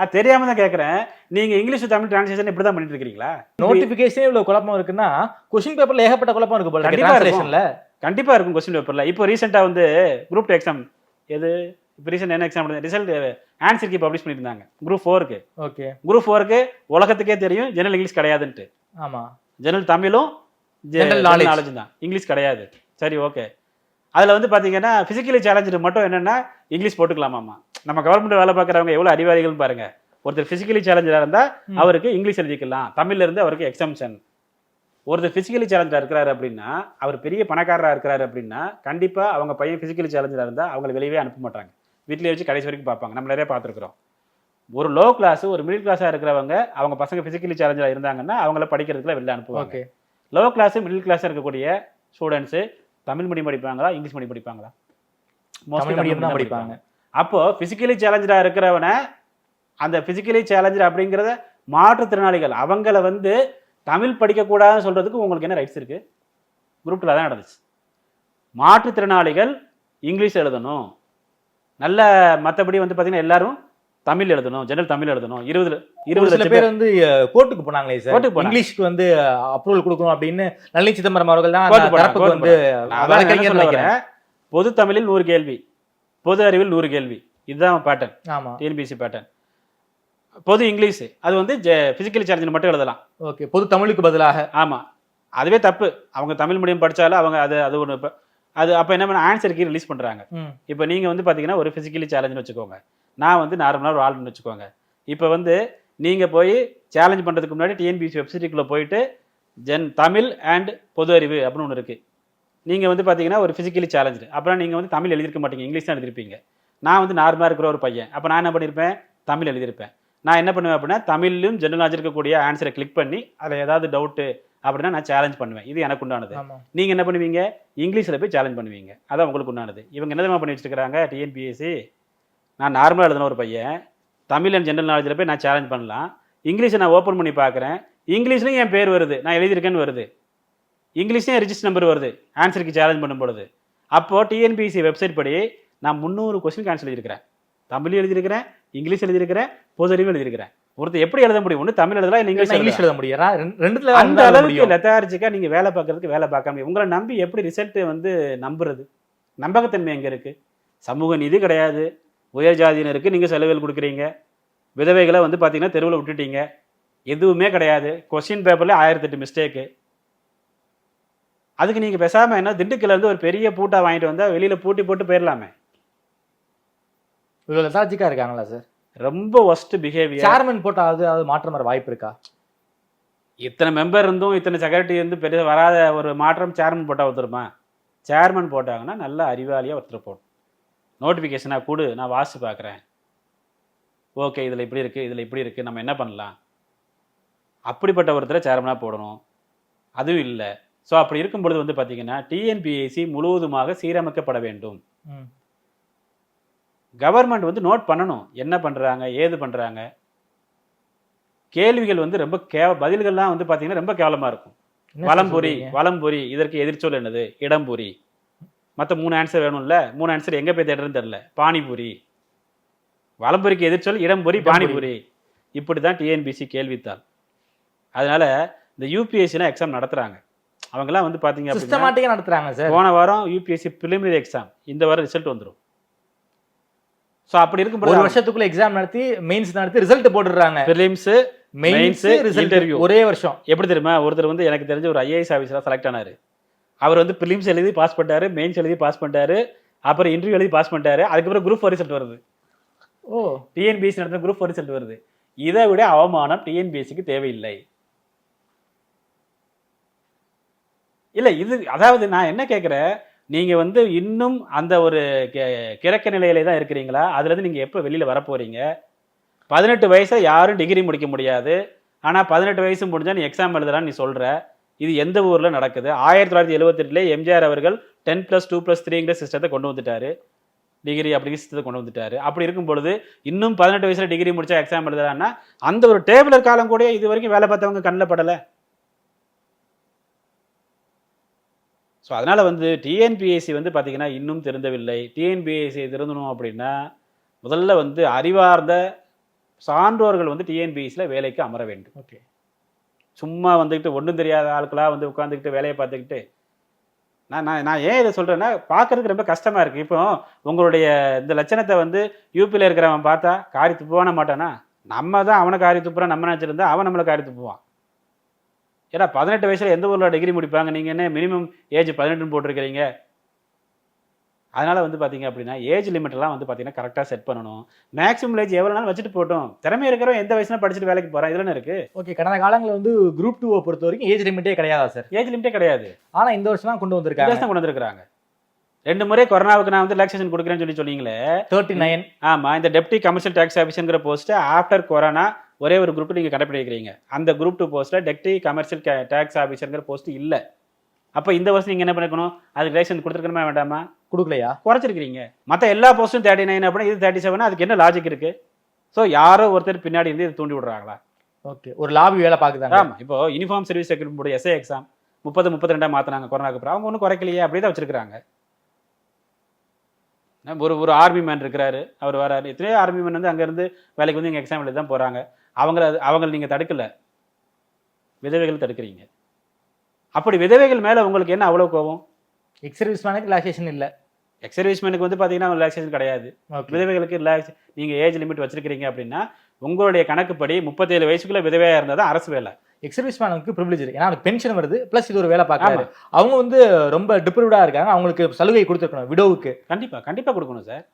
நான் தெரியாம தான் கேக்குறேன். நீங்க இங்கிலீஷ் தமிழ் டிரான்ஸ்லேஷன் இப்படி தான் பண்ணிட்டு இருக்கீங்களா நோட்டிபிகேஷன் இவ்வளவு குழப்பம் இருக்குன்னா கொஸ்டின் பேப்பர்ல ஏகப்பட்ட குழப்பம் இருக்கு போல. டிரான்ஸ்லேஷன்ல கண்டிப்பா இருக்கும். கொஸ்டின் பேப்பர்ல இப்போ ரீசெண்டா வந்து குரூப் டூ எக்ஸாம் எது? இப்போ ரீசெண்ட் என்ன exam result answer key publish பண்ணியிருந்தாங்க. குரூப் ஃபோருக்கு ஓகே குரூப் ஃபோருக்கு உலகத்துக்கே தெரியும் ஜெனரல் இங்கிலீஷ் கிடையாதுன்ட்டு. ஆமா. ஜெனரல் தமிழும் knowledge. நாலேஜ் தான். இங்கிலீஷ் கிடையாது. சரி ஓகே அதுல வந்து பாத்தீங்கன்னா பிசிக்கலி சேலஞ்சு மட்டும் என்னன்னா இங்கிலீஷ் போட்டுக்கலாமாமா நம்ம கவர்மெண்ட் வேலை பார்க்குறவங்க எவ்வளவு அறிவாளிகள்னு பாருங்க. ஒருத்தர் பிசிக்கலி சேலஞ்சரா இருந்தா ம். அவருக்கு இங்கிலீஷ் எழுதிக்கலாம். தமிழ்ல இருந்து அவருக்கு எக்ஸம்ஷன் ஒருத்தர் பிசிக்கலி சேலஞ்சரா இருக்கிறாரு அப்படின்னா அவர் பெரிய பணக்காரரா இருக்கிறாரு அப்படின்னா கண்டிப்பா அவங்க பையன் பிசிக்கலி சேலஞ்சரா இருந்தா அவங்களை வெளியவே அனுப்ப மாட்டாங்க. வீட்லயே வச்சு கடைசி வரைக்கும் பார்ப்பாங்க. நம்ம நிறைய பார்த்துருக்குறோம். ஒரு லோ கிளாஸ் ஒரு மிடில் கிளாஸா இருக்கிறவங்க அவங்க பசங்க பிசிக்கலி சேலஞ்சரா இருந்தாங்கன்னா அவங்கள படிக்கிறதுக்குலாம் வெளில அனுப்புவாங்க. லோ கிளாஸ் மிடில் கிளாஸ் இருக்கக்கூடிய ஸ்டூடெண்ட்ஸு தமிழ் மீடியம் படிப்பாங்களா இங்கிலீஷ் மீடியம் படிப்பாங்களா? தமிழ் மீடியம் தான் படிப்பாங்க. அப்போ பிசிக்கலி சேலஞ்சரா இருக்கிறவனை அந்த பிசிக்கலி சேலஞ்சர் அப்படிங்கிறத மாற்றுத்திறனாளிகள் அவங்கள வந்து தமிழ் படிக்கக்கூடாதுன்னு சொல்றதுக்கு உங்களுக்கு என்ன ரைட்ஸ் இருக்கு? குரூப்ல தான் நடந்துச்சு. மாற்றுத்திறனாளிகள் இங்கிலீஷ் எழுதணும். நல்ல மற்றபடி வந்து பார்த்தீங்கன்னா எல்லாரும் தமிழ் எழுதணும் ஜெனரல் தமிழ் எழுதணும். இருபது இருபது சில பேர் வந்து கோர்ட்டுக்கு போனாங்களே சார். கோர்ட்டுக்கு. இங்கிலீஷ்க்கு வந்து அப்ரூவல் கொடுக்கணும் அப்படின்னு நளினி சிதம்பரம் அவர்கள் தான் வந்து. பொது தமிழில் நூறு கேள்வி. பொது அறிவில் நூறு கேள்வி. இதுதான் பேட்டர்ன் ஆமா. டிஎன்பிசி பேட்டர்ன் பொது இங்கிலீஷ். அது வந்து பிசிக்கலி சேலஞ்சில் மட்டும் எழுதலாம். ஓகே பொது தமிழுக்கு பதிலாக. ஆமா. அதுவே தப்பு. அவங்க தமிழ் மீடியம் படிச்சாலும் அவங்க அது அது ஒன்று அது அப்போ என்ன பண்ண ஆன்சர் கீ ரிலீஸ் பண்றாங்க. ம், இப்போ நீங்க வந்து பாத்தீங்கன்னா ஒரு பிசிக்கலி சேலஞ்சுன்னு வச்சுக்கோங்க. நான் வந்து நார்மலாக ஒரு ஆள்னு வச்சுக்கோங்க. இப்போ வந்து நீங்க போய் சேலஞ்ச் பண்றதுக்கு முன்னாடி டிஎன்பிசி வெப்சைட்டுக்குள்ள போயிட்டு ஜென் தமிழ் அண்ட் பொது அறிவு அப்படின்னு ஒன்று இருக்கு. நீங்க வந்து பாத்தீங்கன்னா ஒரு பிசிக்கலி சேலஞ்சு அப்புறம் நீங்க வந்து தமிழ் எழுதிருக்க மாட்டீங்க இங்கிலீஷ் தான் எழுதிருப்பீங்க நான் வந்து நார்மலாக இருக்கிற ஒரு பையன். அப்போ நான் என்ன பண்ணியிருப்பேன் தமிழ் எழுதியிருப்பேன். நான் என்ன பண்ணுவேன் அப்படின்னா தமிழ்லையும் ஜெனரல் இருக்கக்கூடிய ஆன்சரை கிளிக் பண்ணி அதில் ஏதாவது டவுட்டு அப்படின்னா நான் சேலஞ்ச் பண்ணுவேன். இது எனக்கு உண்டானது. ஆமா. நீங்க என்ன பண்ணுவீங்க? இங்கிலீஷ்ல போய் சேலஞ்ச் பண்ணுவீங்க. அதான் உங்களுக்கு உண்டானது. இவங்க என்ன பண்ணி வச்சிருக்காங்க டிஎன்பிஎஸ்சி நான் நார்மலா எழுதின ஒரு பையன். தமிழ் அண்ட் ஜெனரல் நாலேஜில் போய் நான் சேலஞ்ச் பண்ணலாம். இங்கிலீஷை நான் ஓப்பன் பண்ணி பார்க்குறேன். இங்கிலீஷ்லையும் என் பேர் வருது. நான் எழுதியிருக்கேன்னு வருது. இங்கிலீஷ்லையும் ரிஜிஸ்டர் நம்பர் வருது. ஆன்சருக்கு சேலஞ்ச் பண்ணும் பொழுது. அப்போ டிஎன்பிஎஸ்சி வெப்சைட் படி நான் முந்நூறு கொஸ்டின் ஆன்சர் எழுதியிருக்கிறேன். தமிழ் எழுதியிருக்கிறேன் இங்கிலீஷ் எழுதியிருக்கிறேன் பொது அறிவு எழுதியிருக்கிறேன். ஒருத்தர் எப்படி எழுத முடியும்? ஒன்று தமிழ் எழுதலாம் இல்லை இங்கிலீஷ் இங்கிலீஷ். எழுத முடியும்? ரெண்டு- ரெண்டுல அந்த அளவுக்கு முடியும். லெத்தாரிச்சிக்கா நீங்க வேலை பார்க்கறதுக்கு வேலை பார்க்க முடியும். உங்களை நம்பி எப்படி ரிசல்ட் வந்து நம்புறது? நம்பகத்தன்மை எங்க இருக்கு? சமூக நீதி கிடையாது. உயர் ஜாதியினருக்கு நீங்க செலவுகள் கொடுக்குறீங்க. விதவைகளை வந்து பாத்தீங்கன்னா தெருவில் விட்டுட்டீங்க. எதுவுமே கிடையாது. கொஸ்டின் பேப்பர்ல ஆயிரத்தி எட்டு மிஸ்டேக்கு அதுக்கு நீங்க பேசாம என்ன திண்டுக்கல்ல இருந்து ஒரு பெரிய பூட்டா வாங்கிட்டு வந்தா வெளியில பூட்டி போட்டு போயிடலாமே இவ்வளவு லெத்தாஜிக்கா இருக்காங்களா சார் ரொம்ப ஒஸ்ட் பிஹேவியர் சேர்மன் போட்டா அது அது மாற்றம் வர வாய்ப்பு இருக்கா? இத்தனை மெம்பர் இருந்தும் இத்தனை செக்ரட்டரி இருந்து பெரிய வராத ஒரு மாற்றம் சேர்மன் போட்டா ஒருத்தருமா சேர்மன் போட்டாங்கன்னா நல்ல அறிவாளியா ஒருத்தர் போடும் நோட்டிஃபிகேஷனாக கொடு நான் வாசிச்சு பார்க்குறேன் ஓகே இதில் இப்படி இருக்குது இதில் இப்படி இருக்குது நம்ம என்ன பண்ணலாம்? அப்படிப்பட்ட ஒருத்தரை சேர்மனாக போடணும். அதுவும் இல்லை. ஸோ அப்படி இருக்கும் பொழுது வந்து பார்த்தீங்கன்னா டிஎன்பிஎஸ்சி முழுவதுமாக சீரமைக்கப்பட வேண்டும். கவர்மெண்ட் வந்து நோட் பண்ணணும். என்ன பண்ணுறாங்க ஏது பண்ணுறாங்க கேள்விகள் வந்து ரொம்ப கேவ பதில்கள்லாம் வந்து பார்த்தீங்கன்னா ரொம்ப கேவலமாக இருக்கும். வலம்புரி? வலம்புரி இதற்கு எதிர்ச்சொல் என்னது? இடம்புரி. மற்ற மூணு ஆன்சர் வேணும்ல? மூணு ஆன்சர் எங்க போய் தேடுறதுன்னு தெரியல. பானிபூரி. வலம்புரிக்கு எதிர்ச்சொல் இடம்புரி. பானிபூரி. இப்படி தான் டிஎன்பிசி கேள்வித்தாள். அதனால இந்த யூபிஎஸ்சிலாம் எக்ஸாம் நடத்துறாங்க. அவங்கெல்லாம் வந்து பாத்தீங்க அப்படின்னா சிஸ்டமேட்டிக்கா நடத்துறாங்க சார் போன வாரம் யூபிஎஸ்சி preliminary எக்ஸாம் இந்த வாரம் ரிசல்ட் வந்துரும். ஸோ அப்படி ஒரு இருக்கும்போது வருஷத்துக்குள்ள எக்ஸாம் நடத்தி மெயின்ஸ் நடத்தி ரிசல்ட் போட்டுடுறாங்க. Prelims mains interview. ஒரே வருஷம். எப்படி தெரியுமா? ஒருத்தர் வந்து எனக்கு தெரிஞ்ச ஒரு ஐஏஎஸ் ஆஃபீஸராக செலக்ட் ஆனாரு. அவர் வந்து ப்ரிலிம்ஸ் எழுதி பாஸ் பண்ணிட்டாரு மெயின்ஸ் எழுதி பாஸ் பண்ணிட்டாரு அப்புறம் இன்டர்வியூ எழுதி பாஸ் பண்ணிட்டாரு அதுக்கப்புறம் குரூப் ரிசல்ட் வருது. ஓ. டிஎன்பிஎஸ்சி நடந்த குரூப் ரிசல்ட் வருது. இதை விட அவமானம் டிஎன்பிஎஸ்சிக்கு தேவையில்லை. இல்லை இது அதாவது நான் என்ன கேட்குறேன் நீங்கள் வந்து இன்னும் அந்த ஒரு கி- கிறக்க நிலையில தான் இருக்கிறீங்களா? அதுலேருந்து நீங்கள் எப்போ வெளியில் வரப்போகிறீங்க பதினெட்டு வயசை யாரும் டிகிரி முடிக்க முடியாது. ஆனால் பதினெட்டு வயசு முடிஞ்சால் நீ எக்ஸாம் எழுதலான்னு நீ சொல்கிற இது எந்த ஊரில் நடக்குது? ஆயிரத்தி தொள்ளாயிரத்தி எழுபத்தெட்டுல எம்ஜிஆர் அவர்கள் டென் ப்ளஸ் டூ ப்ளஸ் த்ரீங்கிற சிஸ்டத்தை கொண்டு வந்துட்டாரு. டிகிரி அப்படிங்கிற சிஸ்டத்தை கொண்டு வந்துட்டாரு. அப்படி இருக்கும் பொழுது இன்னும் பதினெட்டு வயசில் டிகிரி முடித்தா எக்ஸாம் எழுதலான்னா அந்த ஒரு டேபிளர் காலம் கூட இது வரைக்கும் வேலை பார்த்தவங்க கண்ணில் படலை. ஸோ அதனால் வந்து டிஎன்பிஎஸ்சி வந்து பார்த்தீங்கன்னா இன்னும் திருந்தவில்லை. டிஎன்பிஎஸ்சி திருந்தணும் அப்படின்னா முதல்ல வந்து அறிவார்ந்த சான்றோர்கள் வந்து டிஎன்பிஎஸ்சியில் வேலைக்கு அமர வேண்டும். ஓகே. சும்மா வந்துக்கிட்டு ஒன்றும் தெரியாத ஆட்களாக வந்து உட்காந்துக்கிட்டு வேலையை பார்த்துக்கிட்டு நான் நான் நான் ஏன் இதை சொல்கிறேன்னா பார்க்கறதுக்கு ரொம்ப கஷ்டமாக இருக்குது இப்போ உங்களுடைய இந்த லட்சணத்தை வந்து யூபியில் இருக்கிறவன் பார்த்தா காரி துப்புவான மாட்டானா? நம்ம தான் அவனை காரி துப்புறான் நம்ம நினச்சிருந்தா அவன் நம்மளை காரி துப்புவான். ஏன்னா பதினெட்டு வயசுல எந்த ஊரில் டிகிரி முடிப்பாங்க? நீங்கள் என்ன மினிமம் ஏஜ் பதினெட்டுன்னு போட்டிருக்கிறீங்க? அதனால வந்து பார்த்தீங்க அப்படின்னா ஏஜ் லிமிட்லாம் வந்து பார்த்தீங்கன்னா கரெக்டாக செட் பண்ணணும். மேக்ஸிமம் ஏஜ் எவ்வளோ நாள் வச்சுட்டு போட்டோம் திறமை இருக்கிறவன் எந்த வயசுல படிச்சுட்டு வேலைக்கு போகிறான் இதில் இருக்கு? ஓகே கடந்த காலங்களில் வந்து குரூப் டூவை பொறுத்த வரைக்கும் ஏஜ் லிமிட்டே கிடையாதா சார் ஏஜ் லிமிட்டே கிடையாது. ஆனா இந்த வருஷம் தான் கொண்டு வந்திருக்காங்க. வித்தியாசம் கொண்டு வந்திருக்காங்க ரெண்டு முறை கொரோனாவுக்கு நான் வந்து ரிலாக்ஸேஷன் கொடுக்குறேன்னு சொல்லி சொன்னீங்களே. தேர்ட்டி நைன் ஆமா இந்த டெப்டி கமர்ஷியல் டேக்ஸ் ஆஃபீஸருங்கிற போஸ்ட் ஆஃப்டர் கொரோனா ஒரே ஒரு குரூப் நீங்க கடைப்பிடிக்கிறீங்க அந்த குரூப் டூ போஸ்ட்ல டெப்டி கமர்ஷியல் டேக்ஸ் ஆஃபீஸருங்கிற போஸ்ட் இல்ல. அப்ப இந்த வருஷம் நீங்க என்ன பண்ணிக்கணும் அதுக்கு ரிலாக்ஸேஷன் கொடுத்துருக்கணுமா வேண்டாமா? கொடுக்கலையா? குறைச்சிருக்கிறீங்க. மற்ற எல்லா போஸ்ட்டும் தேர்ட்டி நைன் அப்படின்னா இது தேர்ட்டி செவன் அதுக்கு என்ன லாஜிக் இருக்கு? ஸோ யாரோ ஒருத்தர் பின்னாடி இருந்து இதை தூண்டி விடுறாங்களா? ஓகே ஒரு லாபி வேலை பாக்குதாங்க ஆமா இப்போ uniform service secretary SA exam முப்பது முப்பத்தி ரெண்டா மாத்தினாங்க கொரோனாக்கு அப்புறம். அவங்க ஒன்றும் குறைக்கலையே அப்படியே தான் வச்சிருக்காங்க ஒரு ஒரு ஆர்மி மேன் இருக்கிறாரு. அவர் வராரு. எத்தனையோ ஆர்மி மேன் வந்து அங்கேருந்து வேலைக்கு வந்து இங்கே எக்ஸாம் எழுதி தான் போகிறாங்க அவங்கள அவங்கள நீங்கள் தடுக்கல. விதவைகள் தடுக்கிறீங்க. அப்படி விதவைகள் மேலே உங்களுக்கு என்ன அவ்வளோ கோவம் எக்ஸ் சர்வீஸ் மேனுக்கு ரிலாக்ஸேஷன் இல்ல எக்ஸ் சர்வீஸ்மேனுக்கு வந்து பார்த்தீங்கன்னா ரிலாக்ஸேஷன் கிடையாது. விதவைகளுக்கு ரிலாக்ஸ் நீங்கள் ஏஜ் லிமிட் வச்சிருக்கிறீங்க அப்படின்னா உங்களுடைய கணக்குப்படி முப்பத்தேழு வயசுக்குள்ள விதவையாக இருந்தால் தான் அரசு வேலை. எக்ஸ் சர்வீஸ் மேனுக்கு ப்ரிவிலேஜ் ஏன்னா அவனுக்கு பென்ஷன் வருது ப்ளஸ் இது ஒரு வேலை பார்க்கறாரு. அவங்க வந்து ரொம்ப டிப்ரிவ்டா இருக்காங்க. அவங்களுக்கு சலுகை கொடுத்துருக்கணும் விடோவுக்கு கண்டிப்பாக கண்டிப்பாக கொடுக்கணும் சார்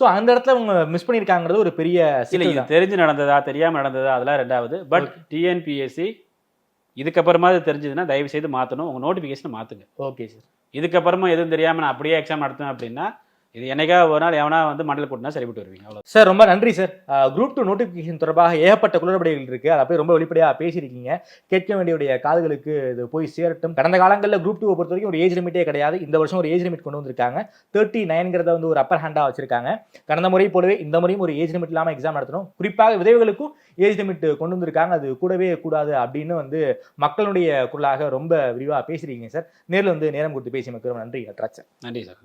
ஸோ அந்த இடத்துல அவங்க மிஸ் பண்ணியிருக்காங்கிறது ஒரு பெரிய சிக்கல் இது. தெரிஞ்சு நடந்ததா தெரியாம நடந்ததா அதெல்லாம் ரெண்டாவது. பட் டிஎன்பிஎஸ்சி இதுக்கப்புறமா அது தெரிஞ்சதுன்னா தயவு செய்து மாற்றணும் உங்கள் நோட்டிஃபிகேஷனை மாற்றுங்க ஓகே சார் இதுக்கப்புறமா எதுவும் தெரியாமல் நான் அப்படியே எக்ஸாம் நடத்துவேன் அப்படின்னா இது என்னைக்கா ஒரு நாள் எவனா வந்து மண்டல போட்டுனா சரிபட்டு வருவீங்க அவ்வளோ சார் ரொம்ப நன்றி சார். குரூப் டூ நோட்டிஃபிகேஷன் தொடர்பாக ஏகப்பட்ட குளறுபடிகள் இருக்கு. அதை போய் ரொம்ப வெளிப்படையாக பேசியிருக்கீங்க. கேட்க வேண்டியவுடைய காதுகளுக்கு இது போய் சேரட்டும். கடந்த காலங்களில் குரூப் டூவை பொறுத்த வரைக்கும் ஒரு ஏஜ் லிமிட்டே கிடையாது. இந்த வருஷம் ஒரு ஏஜ் லிமிட் கொண்டு வந்திருக்காங்க. தேர்ட்டி நைன்கிறத வந்து ஒரு அப்பர் ஹேண்டாக வச்சிருக்காங்க. கடந்த முறை போலவே இந்த முறையும் ஒரு ஏஜ் லிமிட் இல்லாமல் எக்ஸாம் நடத்தணும். குறிப்பாக விதவைகளுக்கும் ஏஜ் லிமிட் கொண்டு வந்திருக்காங்க. அது கூடவே கூடாது அப்படின்னு வந்து மக்களுடைய குரலாக ரொம்ப விரிவாக பேசியிருக்கீங்க சார். நேரில் வந்து நேரம் கொடுத்து பேசியமைக்கு ரொம்ப நன்றி. அட்ராக்சன் நன்றி சார்.